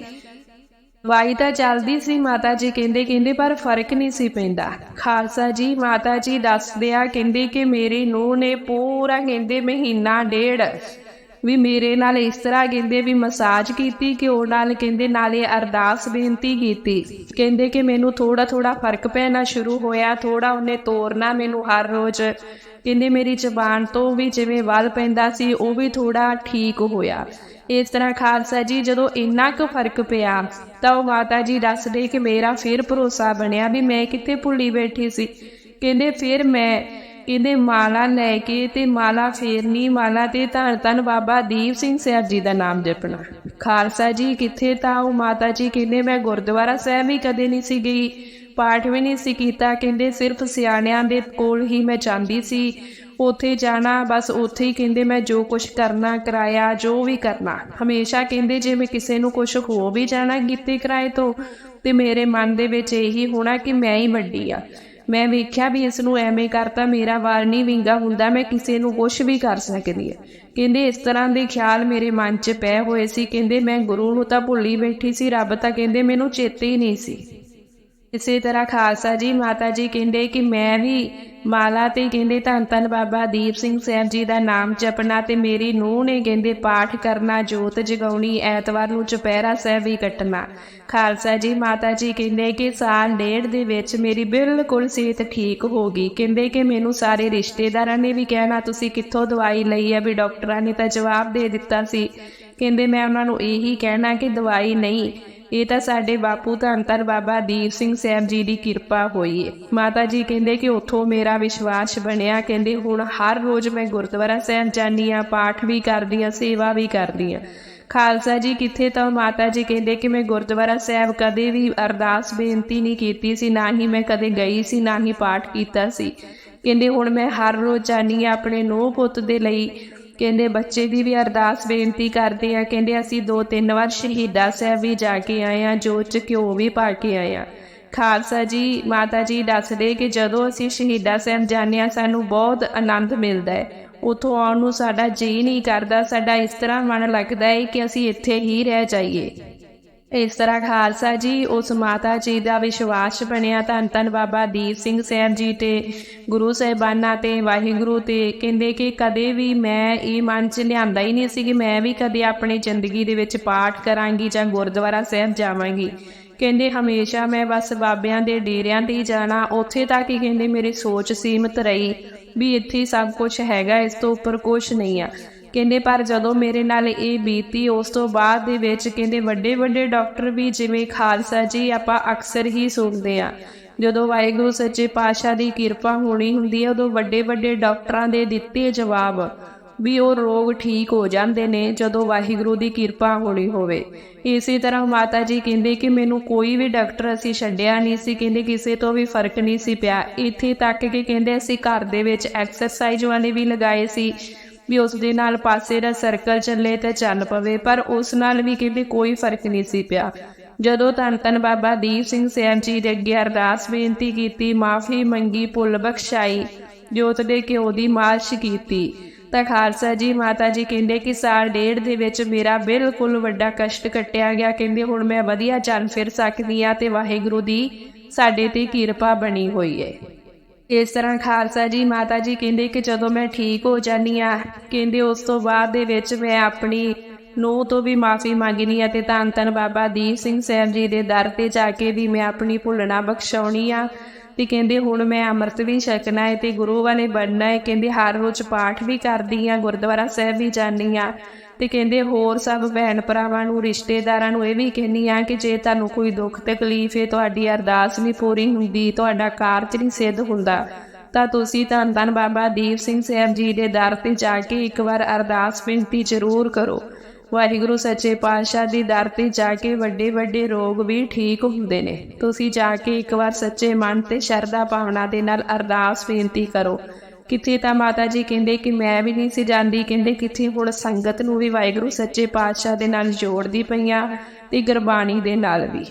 ਵਾਈ ਤਾਂ ਚੱਲਦੀ ਸੀ ਮਾਤਾ ਜੀ ਕਹਿੰਦੇ ਕਹਿੰਦੇ ਪਰ ਫ਼ਰਕ ਨਹੀਂ ਸੀ ਪੈਂਦਾ। ਖਾਲਸਾ ਜੀ, ਮਾਤਾ ਜੀ ਦੱਸਦੇ ਆ, ਕਹਿੰਦੇ ਕਿ ਮੇਰੀ ਨੂੰਹ ਨੇ ਪੂਰਾ ਕਹਿੰਦੇ ਮਹੀਨਾ ਡੇਢ ਵੀ ਮੇਰੇ ਨਾਲ ਇਸ ਤਰ੍ਹਾਂ ਕਹਿੰਦੇ ਵੀ ਮਸਾਜ ਕੀਤੀ ਕਿ ਉਹ ਨਾਲ? ਕਹਿੰਦੇ ਨਾਲੇ ਅਰਦਾਸ ਬੇਨਤੀ ਕੀਤੀ। ਕਹਿੰਦੇ ਕਿ ਮੈਨੂੰ ਥੋੜਾ ਥੋੜਾ ਫ਼ਰਕ ਪੈਣਾ ਸ਼ੁਰੂ ਹੋਇਆ ਥੋੜਾ ਉਹਨੇ ਤੋਰਨਾ ਮੈਨੂੰ ਹਰ ਰੋਜ਼। ਕਹਿੰਦੇ ਮੇਰੀ ਜ਼ਬਾਨ ਤੋਂ ਵੀ ਜਿਵੇਂ ਵੱਲ ਪੈਂਦਾ ਸੀ, ਉਹ ਵੀ ਥੋੜਾ ਠੀਕ ਹੋਇਆ। ਇਸ ਤਰ੍ਹਾਂ ਖਾਲਸਾ ਜੀ, ਜਦੋਂ ਇੰਨਾ ਕੁ ਫ਼ਰਕ ਪਿਆ, ਤਾਂ ਉਹ ਮਾਤਾ ਜੀ ਦੱਸਦੇ ਕਿ ਮੇਰਾ ਫਿਰ ਭਰੋਸਾ ਬਣਿਆ ਵੀ ਮੈਂ ਕਿੱਥੇ ਭੁੱਲੀ ਬੈਠੀ ਸੀ। ਕਹਿੰਦੇ ਫਿਰ ਮੈਂ ਕਹਿੰਦੇ ਮਾਲਾ ਲੈ ਕੇ ਤੇ ਮਾਲਾ ਫੇਰਨੀ, ਮਾਲਾ ਤੇ ਧੰਨ ਧੰਨ ਬਾਬਾ ਦੀਪ ਸਿੰਘ ਸਾਹਿਬ ਜੀ ਦਾ ਨਾਮ ਜਪਣਾ। ਖਾਲਸਾ ਜੀ ਕਿੱਥੇ ਤਾਂ? ਉਹ ਮਾਤਾ ਜੀ ਕਹਿੰਦੇ, ਮੈਂ ਗੁਰਦੁਆਰਾ ਸਾਹਿਬ ਵੀ ਕਦੇ ਨਹੀਂ ਸੀ ਗਈ। ਪਾਠ ਵੀ ਨਹੀਂ ਸੀ ਕੀਤਾ। ਕਹਿੰਦੇ, ਸਿਰਫ ਸਿਆਣਿਆਂ ਦੇ ਕੋਲ ਹੀ ਮੈਂ ਜਾਂਦੀ ਸੀ। ਉੱਥੇ ਜਾਣਾ, ਬਸ ਉੱਥੇ ਹੀ ਕਹਿੰਦੇ, ਮੈਂ ਜੋ ਕੁਝ ਕਰਨਾ, ਕਰਾਇਆ, ਜੋ ਵੀ ਕਰਨਾ। ਹਮੇਸ਼ਾ ਕਹਿੰਦੇ, ਜੇ ਮੈਂ ਕਿਸੇ ਨੂੰ ਕੁਝ ਹੋ ਵੀ ਜਾਣਾ ਕੀਤੇ ਕਿਰਾਏ ਤੋਂ, ਤੇ ਮੇਰੇ ਮਨ ਦੇ ਵਿੱਚ ਇਹੀ ਹੋਣਾ ਕਿ ਮੈਂ ਹੀ ਵੱਡੀ ਆ। ਮੈਂ ਵੇਖਿਆ ਵੀ ਇਸ ਨੂੰ ਐਵੇਂ ਕਰਤਾ, ਮੇਰਾ ਵਾਲ ਨਹੀਂ ਵਿੰਗਾ ਹੁੰਦਾ, ਮੈਂ ਕਿਸੇ ਨੂੰ ਕੁਝ ਵੀ ਕਰ ਸਕਦੀ ਆ ਕਹਿੰਦੇ, ਇਸ ਤਰ੍ਹਾਂ ਦੇ ਖਿਆਲ ਮੇਰੇ ਮਨ 'ਚ ਪਏ ਹੋਏ ਸੀ। ਕਹਿੰਦੇ, ਮੈਂ ਗੁਰੂ ਨੂੰ ਤਾਂ ਭੁੱਲੀ ਬੈਠੀ ਸੀ, ਰੱਬ ਤਾਂ ਕਹਿੰਦੇ, ਮੈਨੂੰ ਚੇਤੇ ਹੀ ਨਹੀਂ ਸੀ। ਇਸੇ ਤਰ੍ਹਾਂ ਖਾਲਸਾ ਜੀ, ਮਾਤਾ ਜੀ ਕਹਿੰਦੇ ਕਿ ਮੈਂ ਵੀ ਮਾਲਾ ਤੇ ਕਹਿੰਦੇ ਧੰਨ ਧੰਨ ਬਾਬਾ ਦੀਪ ਸਿੰਘ ਸਾਹਿਬ ਜੀ ਦਾ ਨਾਮ ਜਪਣਾ ਤੇ ਮੇਰੀ ਨੂੰਹ ਨੇ ਕਹਿੰਦੇ ਪਾਠ ਕਰਨਾ, ਜੋਤ ਜਗਾਉਣੀ, ਐਤਵਾਰ ਨੂੰ ਚੁਪਹਿਰਾ ਸਾਹਿਬ ਵੀ ਕੱਟਣਾ। ਖਾਲਸਾ ਜੀ, ਮਾਤਾ ਜੀ ਕਹਿੰਦੇ ਕਿ ਸਾਲ ਡੇਢ ਦੇ ਵਿੱਚ ਮੇਰੀ ਬਿਲਕੁਲ ਸਿਹਤ ਠੀਕ ਹੋ ਗਈ। ਕਹਿੰਦੇ ਕਿ ਮੈਨੂੰ ਸਾਰੇ ਰਿਸ਼ਤੇਦਾਰਾਂ ਨੇ ਵੀ ਕਹਿਣਾ, ਤੁਸੀਂ ਕਿੱਥੋਂ ਦਵਾਈ ਲਈ ਹੈ ਵੀ ਡਾਕਟਰਾਂ ਨੇ ਤਾਂ ਜਵਾਬ ਦੇ ਦਿੱਤਾ ਸੀ। ਕਹਿੰਦੇ ਮੈਂ ਉਹਨਾਂ ਨੂੰ ਇਹੀ ਕਹਿਣਾ ਕਿ ਦਵਾਈ ਨਹੀਂ ਇਹ ਤਾਂ ਸਾਡੇ ਬਾਪੂ ਧੰਨ ਧੰਨ ਬਾਬਾ ਦੀਪ ਸਿੰਘ ਸਾਹਿਬ ਜੀ ਦੀ ਕਿਰਪਾ ਹੋਈ ਹੈ ਮਾਤਾ ਜੀ ਕਹਿੰਦੇ ਕਿ ਉੱਥੋਂ ਮੇਰਾ ਵਿਸ਼ਵਾਸ ਬਣਿਆ। ਕਹਿੰਦੇ ਹੁਣ ਹਰ ਰੋਜ਼ ਮੈਂ ਗੁਰਦੁਆਰਾ ਸਾਹਿਬ ਜਾਂਦੀ ਹਾਂ ਪਾਠ ਵੀ ਕਰਦੀ ਹਾਂ ਸੇਵਾ ਵੀ ਕਰਦੀ ਹਾਂ ਖਾਲਸਾ ਜੀ ਕਿੱਥੇ ਤਾਂ ਮਾਤਾ ਜੀ ਕਹਿੰਦੇ ਕਿ ਮੈਂ ਗੁਰਦੁਆਰਾ ਸਾਹਿਬ ਕਦੇ ਵੀ ਅਰਦਾਸ ਬੇਨਤੀ ਨਹੀਂ ਕੀਤੀ ਸੀ, ਨਾ ਹੀ ਮੈਂ ਕਦੇ ਗਈ ਸੀ, ਨਾ ਹੀ ਪਾਠ ਕੀਤਾ ਸੀ। ਕਹਿੰਦੇ ਹੁਣ ਮੈਂ ਹਰ ਰੋਜ਼ ਜਾਂਦੀ ਹਾਂ ਆਪਣੇ ਨੋਹ ਪੁੱਤ ਦੇ ਲਈ। ਕਹਿੰਦੇ ਬੱਚੇ ਦੀ ਵੀ ਅਰਦਾਸ ਬੇਨਤੀ ਕਰਦੇ ਆ। ਕਹਿੰਦੇ ਅਸੀਂ ਦੋ ਤਿੰਨ ਵਾਰ ਸ਼ਹੀਦਾ ਸਾਹਿਬ ਵੀ ਜਾ ਕੇ ਆਏ ਆ, ਜੋ ਚ ਘਿਓ ਵੀ ਪਾ ਕੇ ਆਏ ਆ। ਖਾਲਸਾ ਜੀ, ਮਾਤਾ ਜੀ ਦੱਸਦੇ ਕਿ ਜਦੋਂ ਅਸੀਂ ਸ਼ਹੀਦਾ ਸਾਹਿਬ ਜਾਂਦੇ ਆ, ਸਾਨੂੰ ਬਹੁਤ ਆਨੰਦ ਮਿਲਦਾ ਹੈ। ਉਥੋਂ ਆਉਣ ਨੂੰ ਸਾਡਾ ਜੀ ਨਹੀਂ ਕਰਦਾ, ਸਾਡਾ ਇਸ ਤਰ੍ਹਾਂ ਮਨ ਲੱਗਦਾ ਹੈ ਕਿ ਅਸੀਂ ਇੱਥੇ ਹੀ ਰਹਿ ਜਾਈਏ। ਇਸ ਤਰ੍ਹਾਂ ਖਾਲਸਾ ਜੀ, ਉਸ ਮਾਤਾ ਜੀ ਦਾ ਵਿਸ਼ਵਾਸ ਬਣਿਆ। ਧੰਨ ਧੰਨ ਬਾਬਾ ਦੀਪ ਸਿੰਘ ਸਾਹਿਬ ਜੀ ਤੇ ਗੁਰੂ ਸਾਹਿਬਾਨਾਂ ਤੇ, ਵਾਹਿਗੁਰੂ ਤੇ। ਕਹਿੰਦੇ ਕਿ ਕਦੇ ਵੀ ਮੈਂ ਇਹ ਮਨ 'ਚ ਲਿਆਂਦਾ ਹੀ ਨਹੀਂ ਸੀ ਕਿ ਮੈਂ ਵੀ ਕਦੇ ਆਪਣੀ ਜ਼ਿੰਦਗੀ ਦੇ ਵਿੱਚ ਪਾਠ ਕਰਾਂਗੀ ਜਾਂ ਗੁਰਦੁਆਰਾ ਸਾਹਿਬ ਜਾਵਾਂਗੀ। ਕਹਿੰਦੇ, ਹਮੇਸ਼ਾ ਮੈਂ ਬਸ ਬਾਬਿਆਂ ਦੇ ਡੇਰਿਆਂ ਤੇ ਹੀ ਜਾਣਾ। ਉੱਥੇ ਤੱਕ ਹੀ ਕਹਿੰਦੇ, ਮੇਰੀ ਸੋਚ ਸੀਮਤ ਰਹੀ ਵੀ ਇੱਥੇ ਸਭ ਕੁਝ ਹੈਗਾ, ਇਸ ਤੋਂ ਉੱਪਰ ਕੁਝ ਨਹੀਂ ਆ। ਕਹਿੰਦੇ, ਪਰ ਜਦੋਂ ਮੇਰੇ ਨਾਲ ਇਹ ਬੀਤੀ, ਉਸ ਤੋਂ ਬਾਅਦ ਦੇ ਵਿੱਚ ਕਹਿੰਦੇ, ਵੱਡੇ ਵੱਡੇ ਡਾਕਟਰ ਵੀ ਜਿਵੇਂ ਖਾਲਸਾ ਜੀ, ਆਪਾਂ ਅਕਸਰ ਹੀ ਸੁਣਦੇ ਆ ਜਦੋਂ ਵਾਹਿਗੁਰੂ ਸੱਚੇ ਪਾਤਸ਼ਾਹ ਦੀ ਕਿਰਪਾ ਹੋਣੀ ਹੁੰਦੀ ਹੈ, ਉਦੋਂ ਵੱਡੇ ਵੱਡੇ ਡਾਕਟਰਾਂ ਦੇ ਦਿੱਤੇ ਜਵਾਬ ਵੀ ਉਹ ਰੋਗ ਠੀਕ ਹੋ ਜਾਂਦੇ ਨੇ, ਜਦੋਂ ਵਾਹਿਗੁਰੂ ਦੀ ਕਿਰਪਾ ਹੋਣੀ ਹੋਵੇ। ਇਸੇ ਤਰ੍ਹਾਂ ਮਾਤਾ ਜੀ ਕਹਿੰਦੇ ਕਿ ਮੈਨੂੰ ਕੋਈ ਵੀ ਡਾਕਟਰ ਅਸੀਂ ਛੱਡਿਆ ਨਹੀਂ ਸੀ, ਕਹਿੰਦੇ ਕਿਸੇ ਤੋਂ ਵੀ ਫ਼ਰਕ ਨਹੀਂ ਸੀ ਪਿਆ। ਇੱਥੇ ਤੱਕ ਕਿ ਕਹਿੰਦੇ ਅਸੀਂ ਘਰ ਦੇ ਵਿੱਚ ਐਕਸਰਸਾਈਜ਼ ਵਾਲੇ ਵੀ ਲਗਾਏ ਸੀ। ਵੀ ਉਸ ਦੇ ਨਾਲ ਪਾਸੇ ਦਾ ਸਰਕਲ ਚੱਲੇ ਤੇ ਚੱਲ ਪਵੇ, ਪਰ ਉਸ ਨਾਲ ਵੀ ਕਹਿੰਦੇ ਕੋਈ ਫ਼ਰਕ ਨਹੀਂ ਸੀ ਪਿਆ। ਜਦੋਂ ਧੰਨ ਧੰਨ ਬਾਬਾ ਦੀਪ ਸਿੰਘ ਸੈਨ ਜੀ ਦੇ ਅੱਗੇ ਅਰਦਾਸ ਬੇਨਤੀ ਕੀਤੀ, ਮਾਫੀ ਮੰਗੀ, ਭੁੱਲ ਬਖਸ਼ਾਈ, ਜੋਤ ਦੇ ਘਿਓ ਦੀ ਮਾਲਿਸ਼ ਕੀਤੀ, ਤਾਂ ਖਾਲਸਾ ਜੀ ਮਾਤਾ ਜੀ ਕਹਿੰਦੇ ਕਿ ਸਾਲ ਡੇਢ ਦੇ ਵਿੱਚ ਮੇਰਾ ਬਿਲਕੁਲ ਵੱਡਾ ਕਸ਼ਟ ਕੱਟਿਆ ਗਿਆ। ਕਹਿੰਦੇ, ਹੁਣ ਮੈਂ ਵਧੀਆ ਚੱਲ ਫਿਰ ਸਕਦੀ ਆ ਤੇ ਵਾਹਿਗੁਰੂ ਦੀ ਸਾਡੇ ਤੇ ਕਿਰਪਾ ਬਣੀ ਹੋਈ ਹੈ। ਇਸ ਤਰ੍ਹਾਂ ਖਾਲਸਾ ਜੀ, ਮਾਤਾ ਜੀ ਕਹਿੰਦੇ ਕਿ ਜਦੋਂ ਮੈਂ ਠੀਕ ਹੋ ਜਾਨੀ ਆ ਕਹਿੰਦੇ ਉਸ ਤੋਂ ਬਾਅਦ ਦੇ ਵਿੱਚ ਮੈਂ ਆਪਣੀ ਨੂੰਹ ਤੋਂ ਵੀ ਮਾਫੀ ਮੰਗਣੀ ਆ ਤੇ ਧੰਨ ਧੰਨ ਬਾਬਾ ਦੀਪ ਸਿੰਘ ਸਾਹਿਬ ਜੀ ਦੇ ਦਰ ਤੇ ਜਾ ਕੇ ਵੀ ਮੈਂ ਆਪਣੀ ਭੁੱਲਣਾ ਬਖਸ਼ਾਉਣੀ ਆ ਤੇ ਕਹਿੰਦੇ, ਹੁਣ ਮੈਂ ਅੰਮ੍ਰਿਤ ਵੀ ਛਕਣਾ ਹੈ ਤੇ ਗੁਰੂ ਵਾਲੇ ਬਣਨਾ ਹੈ ਕਹਿੰਦੇ, ਹਰ ਰੋਜ਼ ਪਾਠ ਵੀ ਕਰਦੀ ਆ, ਗੁਰਦੁਆਰਾ ਸਾਹਿਬ ਵੀ ਜਾਂਦੀ ਆ। ਤੇ ਕਹਿੰਦੇ, ਹੋਰ ਸਭ ਭੈਣ ਭਰਾਵਾਂ ਨੂੰ, ਰਿਸ਼ਤੇਦਾਰਾਂ ਨੂੰ ਇਹ ਵੀ ਕਹਿੰਨੀ ਆ ਕਿ ਜੇ ਤੁਹਾਨੂੰ ਕੋਈ ਦੁੱਖ, ਤਕਲੀਫ ਹੈ ਤੁਹਾਡੀ ਅਰਦਾਸ ਨਹੀਂ ਪੂਰੀ ਹੁੰਦੀ, ਤੁਹਾਡਾ ਕਾਰਜ ਨਹੀਂ ਸਿੱਧ ਹੁੰਦਾ, ਤਾਂ ਤੁਸੀਂ ਧੰਨ ਧੰਨ ਬਾਬਾ ਦੀਪ ਸਿੰਘ ਸਾਹਿਬ ਜੀ ਦੇ ਦਰ ਤੇ ਜਾ ਕੇ ਇੱਕ ਵਾਰ ਅਰਦਾਸ ਬੇਨਤੀ ਜ਼ਰੂਰ ਕਰੋ। ਵਾਹਿਗੁਰੂ ਸੱਚੇ ਪਾਤਸ਼ਾਹ ਦੀ ਦਰ ਤੇ ਜਾ ਕੇ ਵੱਡੇ ਵੱਡੇ ਰੋਗ ਵੀ ਠੀਕ ਹੁੰਦੇ ਨੇ। ਤੁਸੀਂ ਜਾ ਕੇ ਇੱਕ ਵਾਰ ਸੱਚੇ ਮਨ ਤੇ ਸ਼ਰਧਾ ਭਾਵਨਾ ਦੇ ਨਾਲ ਅਰਦਾਸ ਬੇਨਤੀ ਕਰੋ। ਕਿੱਥੇ ਤਾਂ ਮਾਤਾ ਜੀ ਕਹਿੰਦੇ ਕਿ ਮੈਂ ਵੀ ਨਹੀਂ ਸੀ ਜਾਂਦੀ, ਕਹਿੰਦੇ ਕਿੱਥੇ ਹੁਣ ਸੰਗਤ ਨੂੰ ਵੀ ਵਾਹਿਗੁਰੂ ਸੱਚੇ ਪਾਤਸ਼ਾਹ ਦੇ ਨਾਲ ਜੋੜਦੀ ਪਈਆਂ ਤੇ ਗੁਰਬਾਣੀ ਦੇ ਨਾਲ ਵੀ।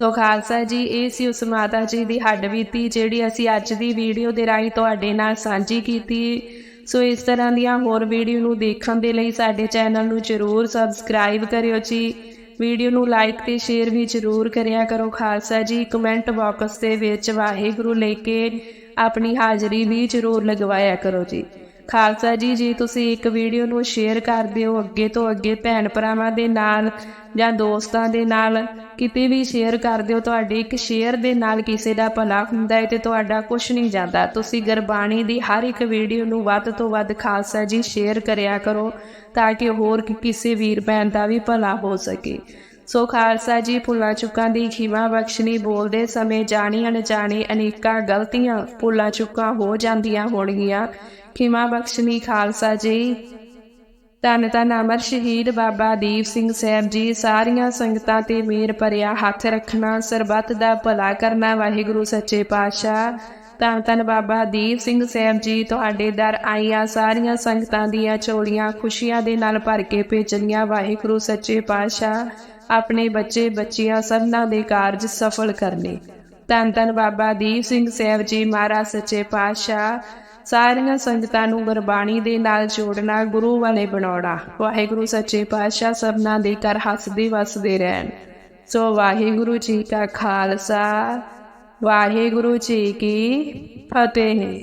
ਤੋ ਖਾਲਸਾ ਜੀ, ਇਹ ਸੀ ਉਸ ਮਾਤਾ ਜੀ ਦੀ ਹੱਡ ਬੀਤੀ, ਜਿਹੜੀ ਅਸੀਂ ਅੱਜ ਦੀ ਵੀਡੀਓ ਦੇ ਰਾਹੀਂ ਤੁਹਾਡੇ ਨਾਲ ਸਾਂਝੀ ਕੀਤੀ। ਸੋ ਇਸ ਤਰ੍ਹਾਂ ਦੀਆਂ ਹੋਰ ਵੀਡੀਓ ਨੂੰ ਦੇਖਣ ਦੇ ਲਈ ਸਾਡੇ ਚੈਨਲ ਨੂੰ ਜਰੂਰ ਸਬਸਕ੍ਰਾਈਬ ਕਰਿਓ ਜੀ। ਵੀਡੀਓ ਨੂੰ ਲਾਈਕ ਤੇ ਸ਼ੇਅਰ ਵੀ ਜਰੂਰ ਕਰਿਆ ਕਰੋ ਖਾਲਸਾ ਜੀ। ਕਮੈਂਟ ਬਾਕਸ ਦੇ ਵਿੱਚ ਵਾਹਿਗੁਰੂ ਲੈ ਕੇ ਆਪਣੀ ਹਾਜ਼ਰੀ ਵੀ ਜਰੂਰ ਲਗਵਾਇਆ ਕਰੋ ਜੀ। ਖਾਲਸਾ ਜੀ ਜੀ ਤੁਸੀਂ ਇੱਕ ਵੀਡੀਓ ਨੂੰ ਸ਼ੇਅਰ ਕਰ ਦਿਓ ਅੱਗੇ ਤੋਂ ਅੱਗੇ ਭੈਣ ਭਰਾਵਾਂ ਦੇ ਨਾਲ ਜਾਂ ਦੋਸਤਾਂ ਦੇ ਨਾਲ। ਕਿਤੇ ਵੀ ਸ਼ੇਅਰ ਕਰ ਦਿਓ, ਤੁਹਾਡੇ ਇੱਕ ਸ਼ੇਅਰ ਦੇ ਨਾਲ ਕਿਸੇ ਦਾ ਭਲਾ ਹੁੰਦਾ ਹੈ ਤੇ ਤੁਹਾਡਾ ਕੁਝ ਨਹੀਂ ਜਾਂਦਾ। ਤੁਸੀਂ ਗੁਰਬਾਣੀ ਦੀ ਹਰ ਇੱਕ ਵੀਡੀਓ ਨੂੰ ਵੱਧ ਤੋਂ ਵੱਧ ਖਾਲਸਾ ਜੀ ਸ਼ੇਅਰ ਕਰਿਆ ਕਰੋ ਤਾਂ ਕਿ ਹੋਰ ਕਿਸੇ ਵੀਰ ਭੈਣ ਦਾ ਵੀ ਭਲਾ ਹੋ ਸਕੇ। ਸੋ ਖਾਲਸਾ ਜੀ, ਭੁੱਲਾਂ ਚੁੱਕਾਂ ਦੀ ਖਿਮਾ ਬਖਸ਼ਣੀ ਬੋਲਦੇ ਸਮੇਂ ਜਾਣੀ ਅਣਜਾਣੀ ਅਨੇਕਾਂ ਗਲਤੀਆਂ ਭੁੱਲਾਂ ਚੁੱਕਾਂ ਹੋ ਜਾਂਦੀਆਂ ਹੋਣਗੀਆਂ। ਖਿਮਾ ਬਖਸ਼ਣੀ ਖਾਲਸਾ ਜੀ। ਧੰਨ ਧੰਨ ਅਮਰ ਸ਼ਹੀਦ ਬਾਬਾ ਦੀਪ ਸਿੰਘ ਸਾਹਿਬ ਜੀ, ਸਾਰੀਆਂ ਸੰਗਤਾਂ ਤੇ ਮੇਰ ਭਰਿਆ ਹੱਥ ਰੱਖਣਾ, ਸਰਬੱਤ ਦਾ ਭਲਾ ਕਰਨਾ ਵਾਹਿਗੁਰੂ ਸੱਚੇ ਪਾਤਸ਼ਾਹ। ਧੰਨ ਧੰਨ ਬਾਬਾ ਦੀਪ ਸਿੰਘ ਸਾਹਿਬ ਜੀ, ਤੁਹਾਡੇ ਦਰ ਆਈਆਂ ਸਾਰੀਆਂ ਸੰਗਤਾਂ ਦੀਆਂ ਝੋਲੀਆਂ ਖੁਸ਼ੀਆਂ ਦੇ ਨਾਲ ਭਰ ਕੇ ਭੇਜਣੀਆਂ ਵਾਹਿਗੁਰੂ ਸੱਚੇ ਪਾਤਸ਼ਾਹ। ਆਪਣੇ ਬੱਚੇ, ਬੱਚੀਆਂ ਸਭਨਾਂ ਦੇ ਕਾਰਜ ਸਫਲ ਕਰਨੇ। ਧੰਨ ਧੰਨ ਬਾਬਾ ਦੀਪ ਸਿੰਘ ਸਾਹਿਬ ਜੀ ਮਹਾਰਾਜ, ਸੱਚੇ ਪਾਤਸ਼ਾਹ। ਸਾਰੀਆਂ ਸੰਗਤਾਂ ਨੂੰ ਗੁਰਬਾਣੀ ਦੇ ਨਾਲ ਜੋੜਨਾ ਗੁਰੂ ਵਾਲੇ ਬਣਾਉਣਾ। ਵਾਹਿਗੁਰੂ ਸੱਚੇ ਪਾਤਸ਼ਾਹ ਸਭਨਾਂ ਦੇ ਕਰ ਹੱਸਦੇ ਵਸਦੇ ਰਹਿਣ। ਸੋ ਵਾਹਿਗੁਰੂ ਜੀ ਕਾ ਖਾਲਸਾ, ਵਾਹਿਗੁਰੂ ਜੀ ਕੀ ਫਤਿਹ।